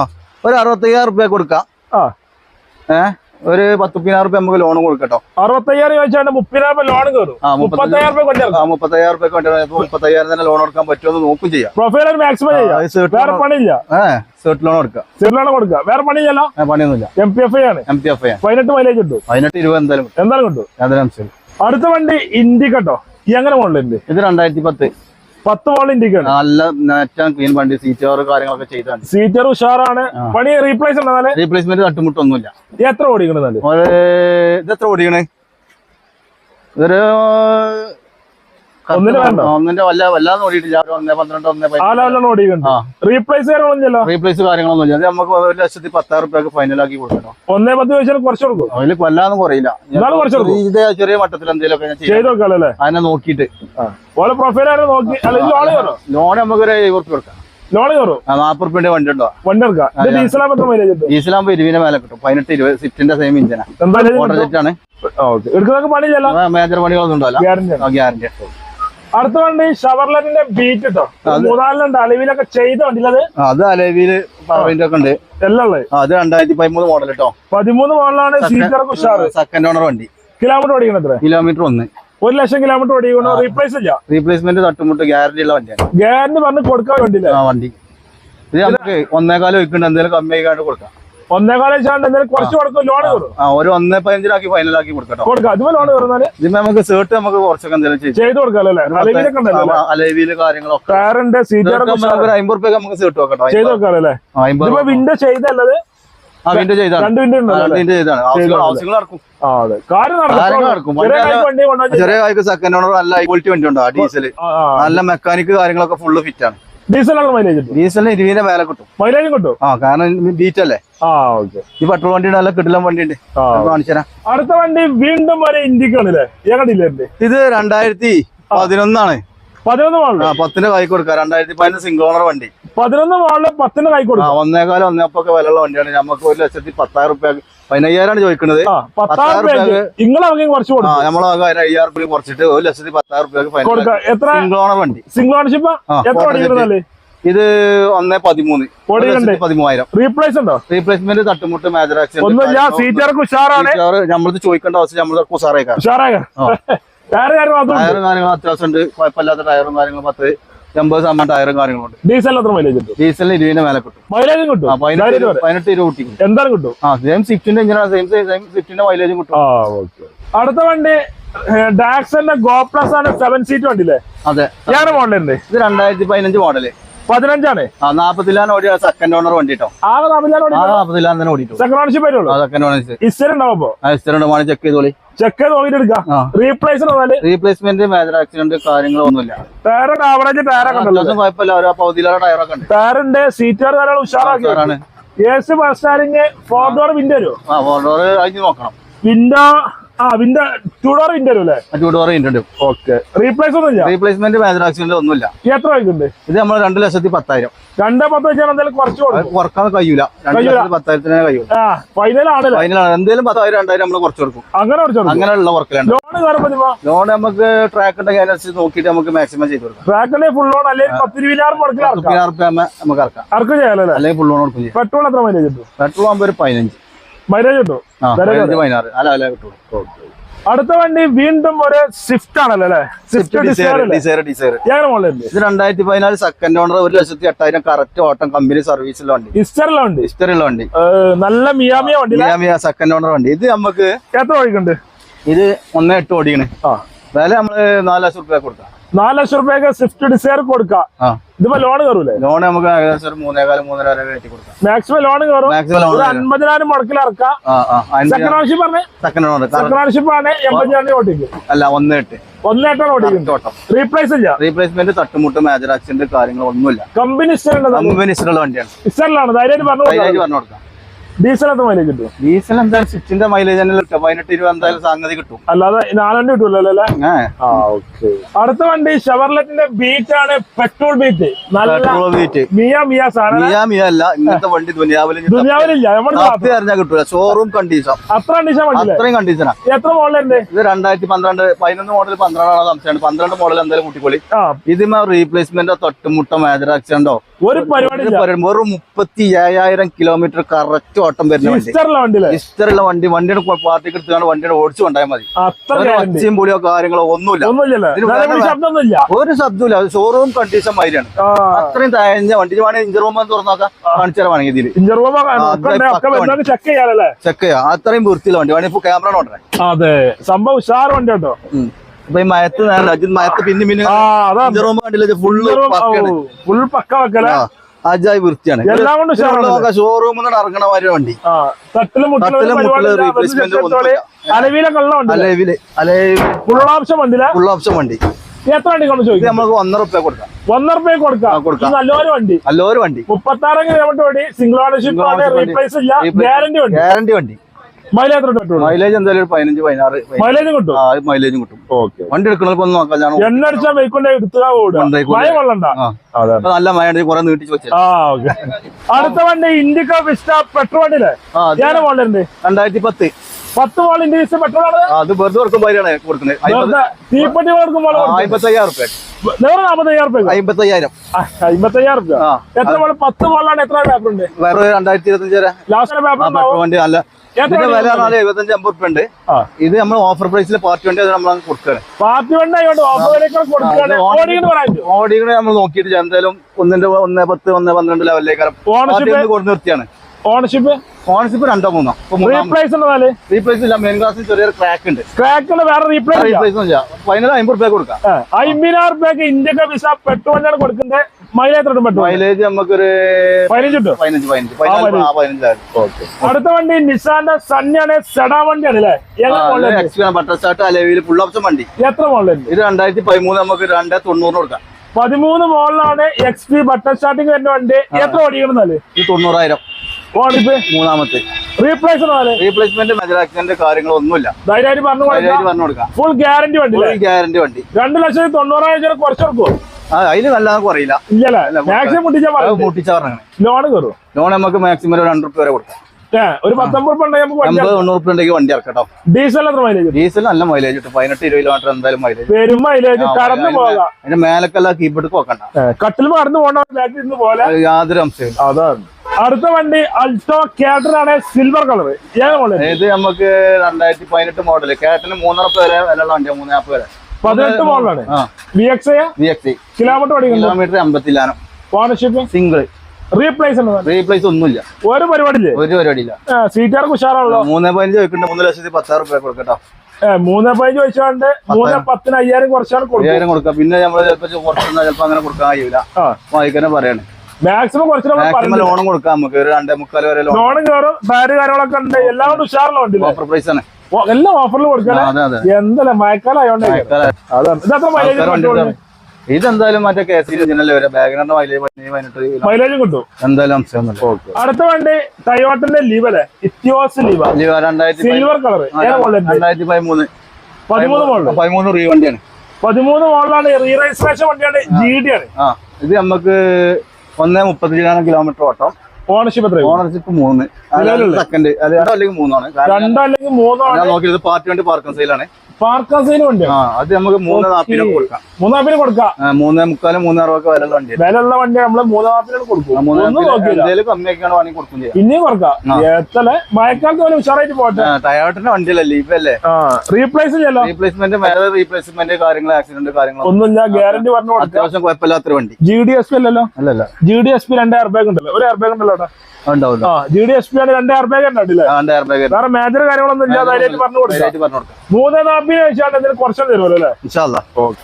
ഒരു അറുപത്തയ്യായിരം റുപ്യ കൊടുക്കാം. ഏഹ് ഒരു പത്തുപ്പതിനായിരം റുപ്യ നമുക്ക് ലോൺ കൊടുക്കട്ടോ. അറുപത്തയ്യായിരം ചോദിച്ചാൽ മുപ്പതിനായിരം ലോൺ കയറും മുപ്പത്തയ്യായിരം റുപ്യ മുപ്പത്തയ്യായിരം തന്നെ ലോൺ കൊടുക്കാൻ പറ്റുമെന്ന് നോക്കും ചെയ്യാം. പ്രൊഫൈൽ ഒരു മാക്സിമം ചെയ്യാം. സേർട്ട് വേറെ ലോൺ പണിയില്ല. ഏഹ് സേർട്ട് ലോൺ കൊടുക്കാം. സിറിലാണ് കൊടുക്കുക വേറെ പണിയില്ലല്ലോ? പണിയൊന്നുമില്ല. എം പി എഫ് ഐ ആണ്. എം ടി എഫ് പതിനെട്ട് മൈലേജ് കിട്ടും. പതിനെട്ട് ഇരുപത് എന്തായാലും എന്തായാലും കിട്ടും. യാതൊരു അടുത്ത വണ്ടി ഇൻഡിക്കട്ടോ ഈ എങ്ങനെ മോഡലുണ്ട്? ഇത് രണ്ടായിരത്തി പത്ത് പത്ത് മോഡൽ ഇൻഡിക്കാണ് നല്ല നെറ്റാണ് ക്ലീൻ വണ്ടി സീറ്റ് കവർ കാര്യങ്ങളൊക്കെ ചെയ്താണ് സീറ്റർ ഉഷാറാണ്. പണി റീപ്ലേസ് ഉണ്ടെന്നാൽ റീപ്ലേസ്മെന്റ് തട്ടുമുട്ടൊന്നുമില്ല. എത്ര ഓടിക്കണത് ഇത് എത്ര ഓടിക്കണേ? ഇതൊരു? ഒന്നിന്റെ വല്ല വല്ലാതെ ഓടിയിട്ടില്ല ഒരു ഒന്നേ പന്ത്രണ്ട് റീപ്ലേസ് കാര്യങ്ങളൊന്നുമില്ലോ റീപ്ലേസ് കാര്യങ്ങളൊന്നും ഇല്ല നമുക്ക് ഒരു ലക്ഷത്തി പത്താറ് റുപ്യക്ക് ഫൈനലാക്കി കൊടുക്കണം. ഒന്നേ പത്ത് ചോദിച്ചാൽ കുറച്ച് കൊടുക്കും. അതിൽ കൊല്ലാന്നും കുറയില്ല. കൊടുക്കും. ചെറിയ മട്ടത്തിൽ എന്തെങ്കിലുമൊക്കെ അതിനെ നോക്കിയിട്ട്. ഓരോ പ്രൊഫൈൽ നോക്കി? ലോൺ നമുക്ക് ഒരു എഴുപത് കൊടുക്കാം. ലോൺ കയറും? ആ നാൽപ്പത് റുപ്യന്റെ വണ്ടി ഉണ്ടോ? വണ്ടി എടുക്കാം. ഇത് ഡീസലാകുമ്പോ മേലെ കിട്ടും. പതിനെട്ട് ഇരുപത് സ്വിഫ്റ്റിന്റെ സെയിം ഇഞ്ചിനാണ് സെറ്റ് ആണ്. എടുക്കുന്നതൊക്കെ പണിയില്ലല്ലോ? മേജർ പണികളൊന്നും ഉണ്ടല്ലോ ഗ്യാരണ്ടി ഗ്യാരണ്ടി അടുത്ത വണ്ടി ഷവർലറ്റിന്റെ ബീറ്റ് കേട്ടോ മൂന്നാലിലുണ്ട്. അലവിലൊക്കെ ചെയ്ത വണ്ടിയിലത്? അത് പവറിന്റെ ഒക്കെ ഉണ്ട്. എല്ലാം ഉള്ളത് അത് രണ്ടായിരത്തി പതിമൂന്ന് മോഡൽ കേട്ടോ പതിമൂന്ന് മോഡലാണ് സീറ്റർക്ക് സെക്കൻഡ് ഓണർ വണ്ടി. കിലോമീറ്റർ ഓടിക്കണത്ര കിലോമീറ്റർ ഒന്ന്. ഒരു ലക്ഷം കിലോമീറ്റർ ഓടിക്കണോ? റീപ്ലേസ് ഇല്ല? റീപ്ലേസ്മെന്റ് തട്ടുമുട്ട് ഗ്യാരണ്ടി ഉള്ള വണ്ടിയാണ്. ഗ്യാരണ്ടി പറഞ്ഞ് കൊടുക്കാൻ വേണ്ടിയില്ല? ആ വണ്ടി. ഇത് നമുക്ക് ഒന്നേകാലം വെക്കുന്നുണ്ട് എന്തെങ്കിലും കമ്മി ആയിട്ട് കൊടുക്കാം. ഒരു ഒന്നേ പതിനഞ്ചിലാക്കി ഫൈനലാക്കി കൊടുക്കട്ടോ ഇതിന് നമുക്ക് സേർട്ട് നമുക്ക് കുറച്ചൊക്കെ എന്തെങ്കിലും ചെയ്ത് അലവിയിൽ കാര്യങ്ങളൊക്കെ. നമുക്ക് ഒരു അമ്പത് റുപ്യ നമുക്ക് സേർട്ട് വെക്കട്ടോ ചെയ്ത് ഇതിപ്പോ വിൻഡോ ചെയ്തല്ലത്. വിൻഡോ ചെയ്താണ്. രണ്ട് വിൻഡോ ചെയ്താണ്. ആവശ്യങ്ങൾ നടക്കും. ചെറിയ കായ്ക്ക് സെക്കൻഡ് ഓണർ നല്ല ഹൈ ക്വാളിറ്റി വണ്ടി ഉണ്ടോ. ഡീസൽ. നല്ല മെക്കാനിക് കാര്യങ്ങളൊക്കെ ഫുള്ള് ഫിറ്റ് ആണ്. ഡീസലാണ് മൈലേജ് ഡീസലിന് ഇരുപതിന്റെ മേലെ കിട്ടും. മൈലേജും കിട്ടും? ആ കാരണം ബീറ്റ് അല്ലേ? ആ ഓക്കെ ഈ പെട്രോൾ വണ്ടി നല്ല കിട്ടില്ല വണ്ടിയുണ്ട്. ഉണ്ട് ആ. കാണിച്ചു തരാം അടുത്ത വണ്ടി വീണ്ടും വരെ ഇന്ത്യക്കാണല്ലേ ഏകടില്ലേ ഇത് രണ്ടായിരത്തി പതിനൊന്നാണ്. പതിനൊന്ന് മോളിൽ ആ പത്തിന്റെ കൈ കൊടുക്കുക. രണ്ടായിരത്തി പതിനൊന്ന് സിംഗിൾ ഓണർ വണ്ടി. പതിനൊന്ന് മോളിൽ പത്തിന്റെ കൈ ആ കൊടുക്കും ഒന്നേകാലം ഒന്നേപ്പൊക്കെ വിലയുള്ള വണ്ടിയാണ്. നമുക്ക് ഒരു ലക്ഷത്തി പത്തായിരം റുപ്യ പതിനയ്യായിരമാണ് ചോദിക്കുന്നത്. പത്തായിരം രൂപ കുറച്ച് കൊടുക്കും. നമ്മളാകെ അയ്യായിരം രൂപ കുറച്ചിട്ട് ഒരു ലക്ഷത്തി പത്തായിരം എത്ര? സിംഗിൾ ഓണർ വണ്ടി. സിംഗിൾ ഓണർഷിപ്പ് ഇത് ഒന്നേ പതിമൂന്ന്. പതിമൂവായിരം. റീപ്ലേസ് ഉണ്ടോ? റീപ്ലേസ്മെന്റ് തട്ടുമുട്ട് മേജർ ആക്സിഡന്റ് ഉഷാറാണ്. നമ്മളത് ചോദിക്കേണ്ട അവസ്ഥ നമ്മൾ ഉഷാറായിക്കാം. ഉഷാറായ ടയർ കാര്യങ്ങൾ അത്യാവശ്യം ഉണ്ട്. കുഴപ്പമില്ലാത്ത ടയറും കാര്യങ്ങളും പത്ത് എൺപത് ശതമാനം ടയറും കാര്യങ്ങളുണ്ട് ഡീസൽ എത്ര മൈലേജ് കിട്ടും? ഡീസലിന് ഇരുപതിന് മേലെ കിട്ടും. മൈലേജും കിട്ടും. പതിനെട്ട് ഇരുപത്- എന്തായാലും കിട്ടും. ആ സെയിം സ്വിഫ്റ്റിന്റെ എഞ്ചിനാണ് സെയിം സെയിം സ്വിഫ്റ്റിന്റെ മൈലേജും കിട്ടും. അടുത്ത വണ്ടി ഡാക്സന്റെ ഗോ പ്ലസ് ആണ് സെവൻ സീറ്റ് വണ്ടിയില്ലേ? അതെ. ഞാൻ മോഡലുണ്ട് ഇത് രണ്ടായിരത്തി പതിനഞ്ച് മോഡൽ പതിനഞ്ചാണ്. ആ നാപ്പത്തിലാൻ ഓടിയ സെക്കൻഡ് ഓണർ വണ്ടി ആകെ ആ തന്നെ സെക്കൻഡ് ഓണർഷിപ്പ് വരുള്ളൂ? സെക്കൻഡ് ഇസ്റ്റർ ഉണ്ടാവുമ്പോ ആണ് ചെക്ക് ചെയ്തോളി. ചെക്ക് ചെയ്ത് നോക്കിട്ട് എടുക്കാം. ആ. റീപ്ലേസ് വന്നാൽ റീപ്ലേസ്മെന്റ് മേജർ ആക്സിഡന്റ് കാര്യങ്ങളൊന്നുമില്ല ടയർ ആവറേജ് ടയറൊക്കെ ഉണ്ടല്ലോ കുഴപ്പമില്ല. ഒരു ടയറൊക്കെ ഉണ്ട്. ധാരാളം A C bus steering four door window വരുമോ? ആ ഫോർ ഡോർ നോക്കണം. വിൻഡോ ആ വിൻഡോ ടൂ ഡോർ വിൻഡോ അല്ലേ ടൂ ഡോർ ഉണ്ട്. ഓക്കെ. റീപ്ലേസ് ഒന്നും ഇല്ല റീപ്ലേസ്മെന്റ് മേജർ ആക്സിഡന്റ് ഒന്നുമില്ല എത്ര ഇത് നമ്മൾ രണ്ട് ലക്ഷത്തി പത്തായിരം. രണ്ടേ പത്ത് വെച്ചാൽ എന്തായാലും കുറച്ച് അത് കുറയ്ക്കാൻ കഴിയൂല. രണ്ട് ലക്ഷത്തി പത്തായിരത്തിന് കഴിയൂല ആ ഫൈനൽ ആണല്ലേ അതിനാണ് എന്തെങ്കിലും പത്തായിരം രണ്ടായിരം നമ്മൾ കുറച്ച് കൊടുക്കും. അങ്ങനെ കുറച്ച് കൊടുക്കും? അങ്ങനെയുള്ള വർക്കിലുണ്ട് ലോൺ നമുക്ക് ട്രാക്ക് ഉണ്ടെങ്കിൽ അതിനനുസരിച്ച് നോക്കിയിട്ട് നമുക്ക് മാക്സിമം ചെയ്ത് കൊടുക്കാം. ഫുൾ ലോൺ അല്ലെങ്കിൽ പത്ത് ഇരുപതിനായിരം മുടക്കിൽ ഇറക്കാം പതിനായിരം റുപ്യ നമുക്ക് ഇറക്കാം അല്ലെങ്കിൽ ഫുൾ ലോൺ കൊടുക്കും പെട്രോൾ എത്ര മൈലേജ് കിട്ടും പെട്രോൾ ആകുമ്പോൾ ഒരു പതിനഞ്ച്. മൈലേജ് കിട്ടും. അടുത്ത വണ്ടി വീണ്ടും ഒരു സ്വിഫ്റ്റ് ആണല്ലോ അല്ലേ? സ്വിഫ്റ്റ് ഡിസൈർ ഡിസൈർ ഡിസൈർ ഇത് രണ്ടായിരത്തി പതിനാല് സെക്കൻഡ് ഓണർ ഒരു ലക്ഷത്തി എട്ടായിരം കറക്റ്റ് ഓട്ടം കമ്പനി സർവീസിലെ വണ്ടി. ഹിസ്റ്ററിലെ വണ്ടി? ഹിസ്റ്ററിയുള്ള വണ്ടി. നല്ല മിയാമിയ വണ്ടി മിയാമിയ സെക്കൻഡ് ഓണർ വണ്ടി. ഇത് നമുക്ക് എത്ര വഴിക്കുണ്ട് ഇത് ഒന്നേ എട്ട് ഓടിക്കണേ. വില നമ്മൾ നാല് ലക്ഷം റുപ്യ കൊടുക്കാം. നാല് ലക്ഷം റുപ്യക്ക് സ്വിഫ്റ്റ് ഡിസൈർ കൊടുക്കാം. ഇതിപ്പോ ലോൺ കയറൂലേ ലോൺ നമുക്ക് ഏകദേശം ഒരു മൂന്നേകാലം മൂന്നര വരെ കയറ്റി കൊടുക്കാം. മാക്സിമം ലോൺ കയറും മാക്സിമം ലോൺ ഒരു അൻപതിനായിരം മുടക്കിൽ ഇറക്കാം. ആ ആ അതിന്റെ സെക്കൻഡ് ഓണർഷിപ്പ് പറഞ്ഞേ? സെക്കൻഡ് ഓണർ സെക്കൻഡ് ഓണർഷിപ്പ് ആണ് എൺപതിനായിരം അല്ല ഒന്ന് എട്ട്. ഒന്നേട്ടാണ് ഓടിക്കുന്നത്. റീപ്ലേസ് ഇല്ല. റീപ്ലേസ്മെന്റ് തട്ടുമുട്ട് മേജർ ആക്സിഡന്റ് കാര്യങ്ങളൊന്നുമില്ല. കമ്പനി ഹിസ്റ്റർ കമ്പനി ഇഷ്ടമുള്ള വണ്ടിയാണ്. ഹിസ്റ്ററിലാണ് ധൈര്യമായിട്ട് പറഞ്ഞു പറഞ്ഞു കൊടുക്കാം. ഡീസൽ എത്ര മൈലേജ് കിട്ടും ഡീസൽ എന്തായാലും സ്വിച്ചിന്റെ മൈലേജ് തന്നെ കിട്ടും. പതിനെട്ട് ഇരുപത് എന്തായാലും സംഗതി കിട്ടും. അല്ലാതെ നാലെണ്ണം കിട്ടുമല്ലോ അല്ലേ? അടുത്ത വണ്ടി ഷവർലെറ്റിന്റെ ബീറ്റ് ആണ് പെട്രോൾ ബീറ്റ് പെട്രോൾ ബീറ്റ് മിയ മിയ മിയാ മിയ അല്ല ഇങ്ങനത്തെ വണ്ടി ദുനിയാവിൽ ഇനി ദുനിയാവിലില്ല. നമ്മുടെ അറിഞ്ഞാൽ കിട്ടൂല. ഷോറൂം കണ്ടീഷൻ അത്ര കണ്ടീഷൻ അത്രയും കണ്ടീഷനാ എത്ര മോഡലുണ്ട് ഇത് രണ്ടായിരത്തി പന്ത്രണ്ട് പതിനൊന്ന് മോഡൽ പന്ത്രണ്ടാണ് സംശയമാണ് പന്ത്രണ്ട് മോഡൽ എന്തായാലും കുട്ടിക്കൊള്ളി ഇതിമേ റീപ്ലേസ്മെന്റോ തൊട്ടുമുട്ടോ മേജർ ആക്സിഡന്റോ ഒരു പരിപാടി വെറും മുപ്പത്തി ഏഴായിരം കിലോമീറ്റർ കറക്റ്റ് ഓട്ടം വരുന്ന വണ്ടി. ഇഷ്ടമുള്ള വണ്ടി. വണ്ടിയുടെ പാർട്ടിക്ക് എടുത്തുകൊണ്ട് വണ്ടിയുടെ ഓടിച്ചു കൊണ്ടായാൽ മതി. ഒച്ചയും പൊളിയോ കാര്യങ്ങളോ ഒന്നുമില്ല. ഒരു ശബ്ദമില്ല ഷോറൂം കണ്ടീഷൻ മാതിരിയാണ്. അത്രയും തയഞ്ഞ വണ്ടി. വേണമെങ്കിൽ ഇഞ്ചർ റൂം തുറന്നോക്കാം കാണിച്ചു വേണമെങ്കിൽ ഇതിൽ ഇഞ്ചർ റൂം ചെക്ക് ചെയ്യാം. അത്രയും വൃത്തിയുള്ള വണ്ടി. വേണമെങ്കിൽ ഇപ്പൊ ക്യാമറ അതെ. സംഭവം ഉഷാർ വണ്ടി കേട്ടോ. ഇപ്പൊ ഈ മയത്ത് നേരം അജിത് മയത്ത് പിന്നെ പിന്നെ റൂം കണ്ടില്ല ഫുള്ള് ഫുൾ പക്ക വെക്കല? അജായി വൃത്തിയാണ്. ഷോറൂമിൽ നിന്ന് ഇറങ്ങണ മാതിരി വണ്ടി. തട്ടിലും മുട്ടിലും ഫുൾ ഓപ്ഷൻ വണ്ടി ഫുൾ ഓപ്ഷൻ വണ്ടി. എത്ര വണ്ടി കൊണ്ട് ചോദിക്കും? നമുക്ക് ഒന്നര റുപ്യ കൊടുക്കാം. ഒന്നര റുപ്യ കൊടുക്കാം. നല്ലൊരു വണ്ടി. നല്ലൊരു വണ്ടി. മുപ്പത്താറ് കിലോമീറ്റർ വണ്ടി? സിംഗിൾ ഓണർഷിപ്പ് റീപ്ലേസ് ഇല്ല. ഗ്യാരണ്ടി വണ്ടി. ഗ്യാരണ്ടി വണ്ടി. മൈലേജ് മൈലേജ് എന്തായാലും ഒരു പതിനഞ്ച് പതിനാറ് മൈലേജ് കിട്ടും? ആ മൈലേജും കിട്ടും. ഓക്കെ വണ്ടി ഒന്ന് നോക്കാം എണ്ണ അടിച്ചാൽ എടുത്തുക മഴ കൊള്ളണ്ട. നല്ല മഴ കുറെ നീട്ടിച്ച് അടുത്ത വണ്ടി ഇൻഡിക്ക വിസ്റ്റ പെട്രോൾ വണ്ടിയിലെ ഞാൻ രണ്ടായിരത്തി പത്ത്. പത്ത് മോൾ വിസ്റ്റ പെട്രോൾ ആണ്? അത് വെറുതെ കൊടുക്കുമ്പോൾ കൊടുക്കുന്നത്. വെറുതെ കൊടുക്കുമ്പോൾ അമ്പത്തയ്യായിരം റുപ്യ വേറെ നാപ്പത്തയ്യായിരം രൂപ അമ്പത്തയ്യായിരം അമ്പത്തയ്യായിരം രൂപ എത്ര പത്ത് എത്ര പേപ്പർ ഉണ്ട് വേറെ രണ്ടായിരത്തി ഇരുപത്തഞ്ച് വരെ. ലാസ്റ്റ് പേപ്പർ ആ പെട്രോൾ വണ്ടി നല്ല എത്ര ഇതിന്റെ വില വണ്ടി പറഞ്ഞാൽ എഴുപത്തഞ്ച് അമ്പത് റുപ്യ ഉണ്ട്. ഇത് നമ്മൾ ഓഫർ പ്രൈസിൽ പാർട്ടി വണ്ടി നമ്മൾ കൊടുക്കുകയാണ് പാർട്ടി വണ്ടി ഓടികളെ നമ്മൾ നോക്കിയിട്ട് എന്തായാലും ഒന്നിന്റെ ഒന്ന് പത്ത് ഒന്ന് പന്ത്രണ്ട് ലെവലിലേക്ക് ഓണർഷിപ്പ് പാർട്ടി നിർത്തിയാണ്. ഓണർഷിപ്പ് ഓണർഷിപ്പ് രണ്ടോ മൂന്നോ? റീപ്ലേസ് റീപ്ലേസ് ഇല്ല മെയിൻ ക്ലാസ്സിൽ ചെറിയൊരു ക്രാക്ക് ഉണ്ട്. ക്രാക്കിന് വേറെ റീപ്ലേസ് റീപ്ലേസ് ഇല്ല. ഫൈനൽ അമ്പത് റുപ്യ കൊടുക്കാം. അമ്പതിനായിരം രൂപയ്ക്ക് ഇന്ത്യയ്ക്ക് വിസ വണ്ടിയാണ് കൊടുക്കുന്നത്. മൈലേജ് മൈലേജ് നമുക്കൊരു പതിനഞ്ച് പതിനഞ്ച് പതിനഞ്ച്. അടുത്ത വണ്ടി നിസാന്റെ സണ്ണിയാണ് സെഡാ വണ്ടിയാണ് അല്ലേ? എക്സ്പീരിയൻ ബട്ടർ സ്റ്റാർട്ട് അലവിൽ ഫുൾ ഓപ്ഷൻ വണ്ടി. എത്ര മോഡലുണ്ട് ഇത് രണ്ടായിരത്തി പതിമൂന്ന് നമുക്ക് രണ്ടേ തൊണ്ണൂറിന് കൊടുക്കാം. പതിമൂന്ന് മോഡലാണ് എക്സ് പി ബട്ടർ സ്റ്റാർട്ടിങ് വരുന്ന വണ്ടി. എത്ര ഇത് തൊണ്ണൂറായിരം. മൂന്നാമത്തെ. റീപ്ലേസ് എന്നാൽ റീപ്ലേസ്മെന്റ് മെജർ ആക്സിഡന്റ് കാര്യങ്ങളൊന്നുമില്ല. ധൈര്യമായിട്ട് പറഞ്ഞു മൈലേജ് പറഞ്ഞു കൊടുക്കാം. ഫുൾ ഗ്യാരണ്ടി വണ്ടി ഫുൾ ഗ്യാരണ്ടി വണ്ടി. രണ്ട് ലക്ഷത്തി തൊണ്ണൂറായിരം രൂപ കുറച്ച് കൊടുക്കുമോ അതിന് കുറയില്ല. ലോൺ കയറും ലോൺ നമുക്ക് മാക്സിമം ഒരു റുപ്യ വരെ കൊടുക്കാം. ഏ ഒരു പത്തൊമ്പത് ഉണ്ടെങ്കിൽ വണ്ടി ഡീസൽ എത്ര മൈലേജ് ഡീസൽ നല്ല മൈലേജ് കിട്ടും. പതിനെട്ട് ഇരുപത് കിലോമീറ്റർ എന്തായാലും മൈലേജ് വരും മൈലേജ് കടന്നു പോകാം. അതിന്റെ മേലക്കെല്ലാം കീബോർഡ് നോക്കണ്ട കട്ടിൽ കടന്നു പോകണ്ട. യാതൊരു അംശം അതാണ്. അടുത്ത വണ്ടി അൾട്ടോ കാറ്റർ ആണ് സിൽവർ കളർ ഇത് നമുക്ക് രണ്ടായിരത്തി പതിനെട്ട് മോഡൽ കാറ്ററിന് മൂന്നരപ്പ് വരെ വിലയുള്ള വണ്ടിയാണ് മൂന്നാപ്പ് വരെ പതിനെട്ട് മോഡലാണ് V X V X kilometre kilometre അമ്പത്തി ഓണർഷിപ്പ് സിംഗിൾ റീപ്ലേസ് റീപ്ലേസ് ഒന്നുമില്ല. ഒരു പരിപാടിയില്ല? ഒരു പരിപാടിയില്ല. സീറ്റാർക്ക് ഉഷാറാണല്ലോ. മൂന്ന് പതിനഞ്ച് വെക്കുന്നുണ്ട് മൂന്ന് ലക്ഷത്തി പത്താറ് റുപ്യ കൊടുക്കട്ടോ. മൂന്ന് പതിനഞ്ച് വെച്ചാണ്ട് മൂന്ന് പത്തിന് അയ്യായിരം കുറച്ചാണ് കൊടുക്കുക പിന്നെ നമ്മൾ ചിലപ്പോൾ കുറച്ചൊന്നും ചിലപ്പോൾ അങ്ങനെ കൊടുക്കാൻ കഴിയൂല. ആ. വായിക്കാനെ പറയാണ്. മാക്സിമം കുറച്ച് ലോണും കൊടുക്കാം നമുക്ക്. ഒരു രണ്ടേ മുക്കാൽ വരെ ലോൺ ലോണും കയറും ടയറ് കാര്യങ്ങളൊക്കെ ഉണ്ട്. എല്ലാം കൊണ്ട് ഉഷാറുള്ള ഓഫർ പ്രൈസ് ആണ്. എല്ലാം ഓഫറിൽ അതെ എന്തല്ല മഴക്കാലം ഇതെന്തായാലും മറ്റേ കെ സി ഇതിനല്ലേ വരാം. ബാഗിനറിന്റെ മൈലേജ്. മൈലേജും കിട്ടും. എന്തായാലും അടുത്ത വണ്ടി ടയോട്ടന്റെ ലീവ് അല്ലേ? ഇത്യോസ് ലീവ വലിയ രണ്ടായിരത്തി സിൽവർ കളർ രണ്ടായിരത്തി പതിമൂന്ന്. പതിമൂന്ന് മോഡൽ പതിമൂന്ന് റീ വണ്ടിയാണ്. പതിമൂന്ന് മോഡലാണ് റീ രജിസ്ട്രേഷൻ വണ്ടിയാണ്. ജി ഡി ആണ്. ഇത് നമുക്ക് ഒന്നേ മുപ്പത്തഞ്ചിനാണ് കിലോമീറ്റർ ഓട്ടം. ഓണർഷിപ്പ് എത്ര ഓണർഷിപ്പ് മൂന്ന്. സെക്കൻഡ് രണ്ടോ അല്ലെങ്കിൽ മൂന്നാണ്. രണ്ടോ അല്ലെങ്കിൽ മൂന്നോ ഞാൻ നോക്കിയത് പാർട്ടി വേണ്ടി പാർക്കിംഗ് സെയിലാണ് പാർക്കാസൈന് വണ്ടിയാണ് ആ അത് നമുക്ക് മൂന്ന് കൊടുക്കാം. മൂന്നാപ്പിന് കൊടുക്കാം? മൂന്നേ മുക്കാലും മൂന്നേ അറുപതൊക്കെ വിലയുള്ള വണ്ടിയാണ് വിലയുള്ള വണ്ടി നമ്മൾ കൊടുക്കും. മൂന്നേ ഒന്നും നോക്കില്ല. എന്തെങ്കിലും കമ്മിയൊക്കെയാണ് വേണമെങ്കിൽ കൊടുക്കും ചെയ്യാം. ഇനിയും കൊടുക്കാം. എത്ര മഴക്കാലത്ത് പോലെ ഉഷാറായിട്ട് പോട്ടെ ടയോട്ടിന്റെ വണ്ടിയല്ലേ? ഇപ്പല്ലേ റീപ്ലേസ് ചെയ്യല്ലോ റീപ്ലേസ്മെന്റ് വേറെ റീപ്ലേസ്മെന്റ് കാര്യങ്ങൾ ആക്സിഡന്റ് കാര്യങ്ങൾ ഒന്നുമില്ല ഗ്യാരണ്ടി പറഞ്ഞു കൊടുക്കാം. അത്യാവശ്യം കുഴപ്പമില്ലാത്തൊരു വണ്ടി. ജി ഡി എസ് പി അല്ലല്ലോ? അല്ലല്ല. ജി ഡി എസ് പി രണ്ട് എയർ ബാഗ് ഉണ്ടല്ലോ. ഒരു എയർ ബാഗ് ഉണ്ടല്ലോ അവിടെ വേറെ മേജർ കാര്യങ്ങളൊന്നും ഇല്ല ധൈര്യമായിട്ട് പറഞ്ഞു കൊടുക്കാം. മൂന്ന് നാപ്പിന് വെച്ചാൽ കുറച്ച് തരുമല്ലോ അല്ലേ?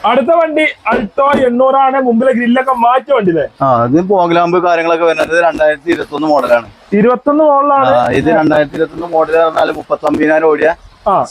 അടുത്ത വണ്ടി അൾട്ടോ എണ്ണൂറാണ്. മുമ്പിലെ ഗ്രില്ലൊക്കെ മാറ്റി വണ്ടിയിലെ ഇത് പോകലാമ്പ് കാര്യങ്ങളൊക്കെ വരുന്നത് രണ്ടായിരത്തി ഇരുപത്തി ഒന്ന് മോഡലാണ് ഇരുപത്തൊന്ന് മോഡലാണ് ഇത് രണ്ടായിരത്തി ഇരുപത്തി ഒന്ന് മോഡൽ പറഞ്ഞാൽ മുപ്പത്തി ഒമ്പതിനായിരം ഓടിയ.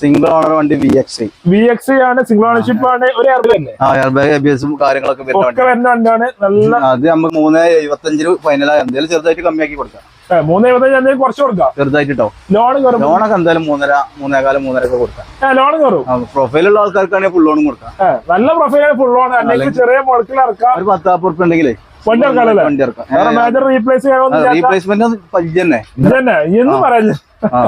സിംഗിൾ ഓണർ വണ്ടി വി എക്സ് വി എക്സ് ആണ് സിംഗിൾ ഓണർഷിപ്പ് ആണ് ഒരു എയർബാഗ് എബിഎസും കാര്യങ്ങളൊക്കെ വരുന്ന വണ്ടിയാണ്. നല്ല അത് നമുക്ക് മൂന്ന് എഴുപത്തഞ്ചിന് ഫൈനലായി എന്തെങ്കിലും ചെറുതായിട്ട് കമ്മിയാക്കി കൊടുക്കാം. മൂന്ന് എഴുപത്തഞ്ച് എന്തെങ്കിലും കുറച്ച് കൊടുക്കാം. ചെറുതായിട്ട് കേട്ടോ ലോൺ കയറും. ലോണൊക്കെ എന്തായാലും മൂന്നര മൂന്നേകാലം മൂന്നര ഒക്കെ കൊടുക്കാം ലോൺ കയറും. പ്രൊഫൈലുള്ള ആൾക്കാർക്കാണെങ്കിൽ ഫുൾ ലോണും കൊടുക്കാം. നല്ല പ്രൊഫൈലാണ് ഫുൾ ലോൺ അല്ലെങ്കിൽ ചെറിയ മുളക്കിൽ ഇറക്കാം. ഒരു പത്താപ്പ് ഉറുപ്പ് ഉണ്ടെങ്കിലേ വണ്ടി ഇറക്കാമല്ലേ വണ്ടി ഇറക്കാം. റീപ്ലേസ് റീപ്ലേസ്മെന്റ് പല്ല് തന്നെ. എന്ന് പറയല്ലേ? ആ.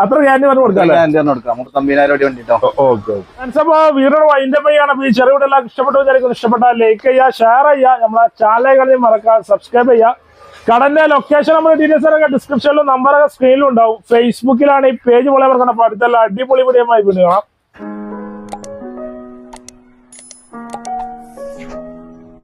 അത്ര ഗ്യാരണ്ടി പറഞ്ഞു കൊടുക്കാം ഗ്യാരണ്ടി ആണ് കൊടുക്കാം. മുപ്പത്തൊമ്പതിനായിരം ഓടി വണ്ടി ഓക്കെ അപ്പൊ വീഡിയോ വൈൻഡ് അപ്പ് ചെയ്യാണ് ഈ ചെറിയ എല്ലാം ഇഷ്ടപ്പെട്ടു വിചാരിക്കുന്നു. ഇഷ്ടപ്പെട്ടാൽ ലൈക്ക് ചെയ്യുക ഷെയർ ചെയ്യുക. നമ്മളെ ചാനലുകളിൽ മറക്കാൻ സബ്സ്ക്രൈബ് ചെയ്യുക. കടന്റെ ലൊക്കേഷൻ നമ്മുടെ ഡീറ്റെയിൽസ് ഒക്കെ ഡിസ്ക്രിപ്ഷനിലും നമ്പറൊക്കെ സ്ക്രീനിലും ഉണ്ടാവും. ഫേസ്ബുക്കിലാണ് ഈ പേജ് പോലെ പറഞ്ഞ അടുത്തുള്ള അടിപൊളി വീഡിയോ പിന്നെ കാണാം.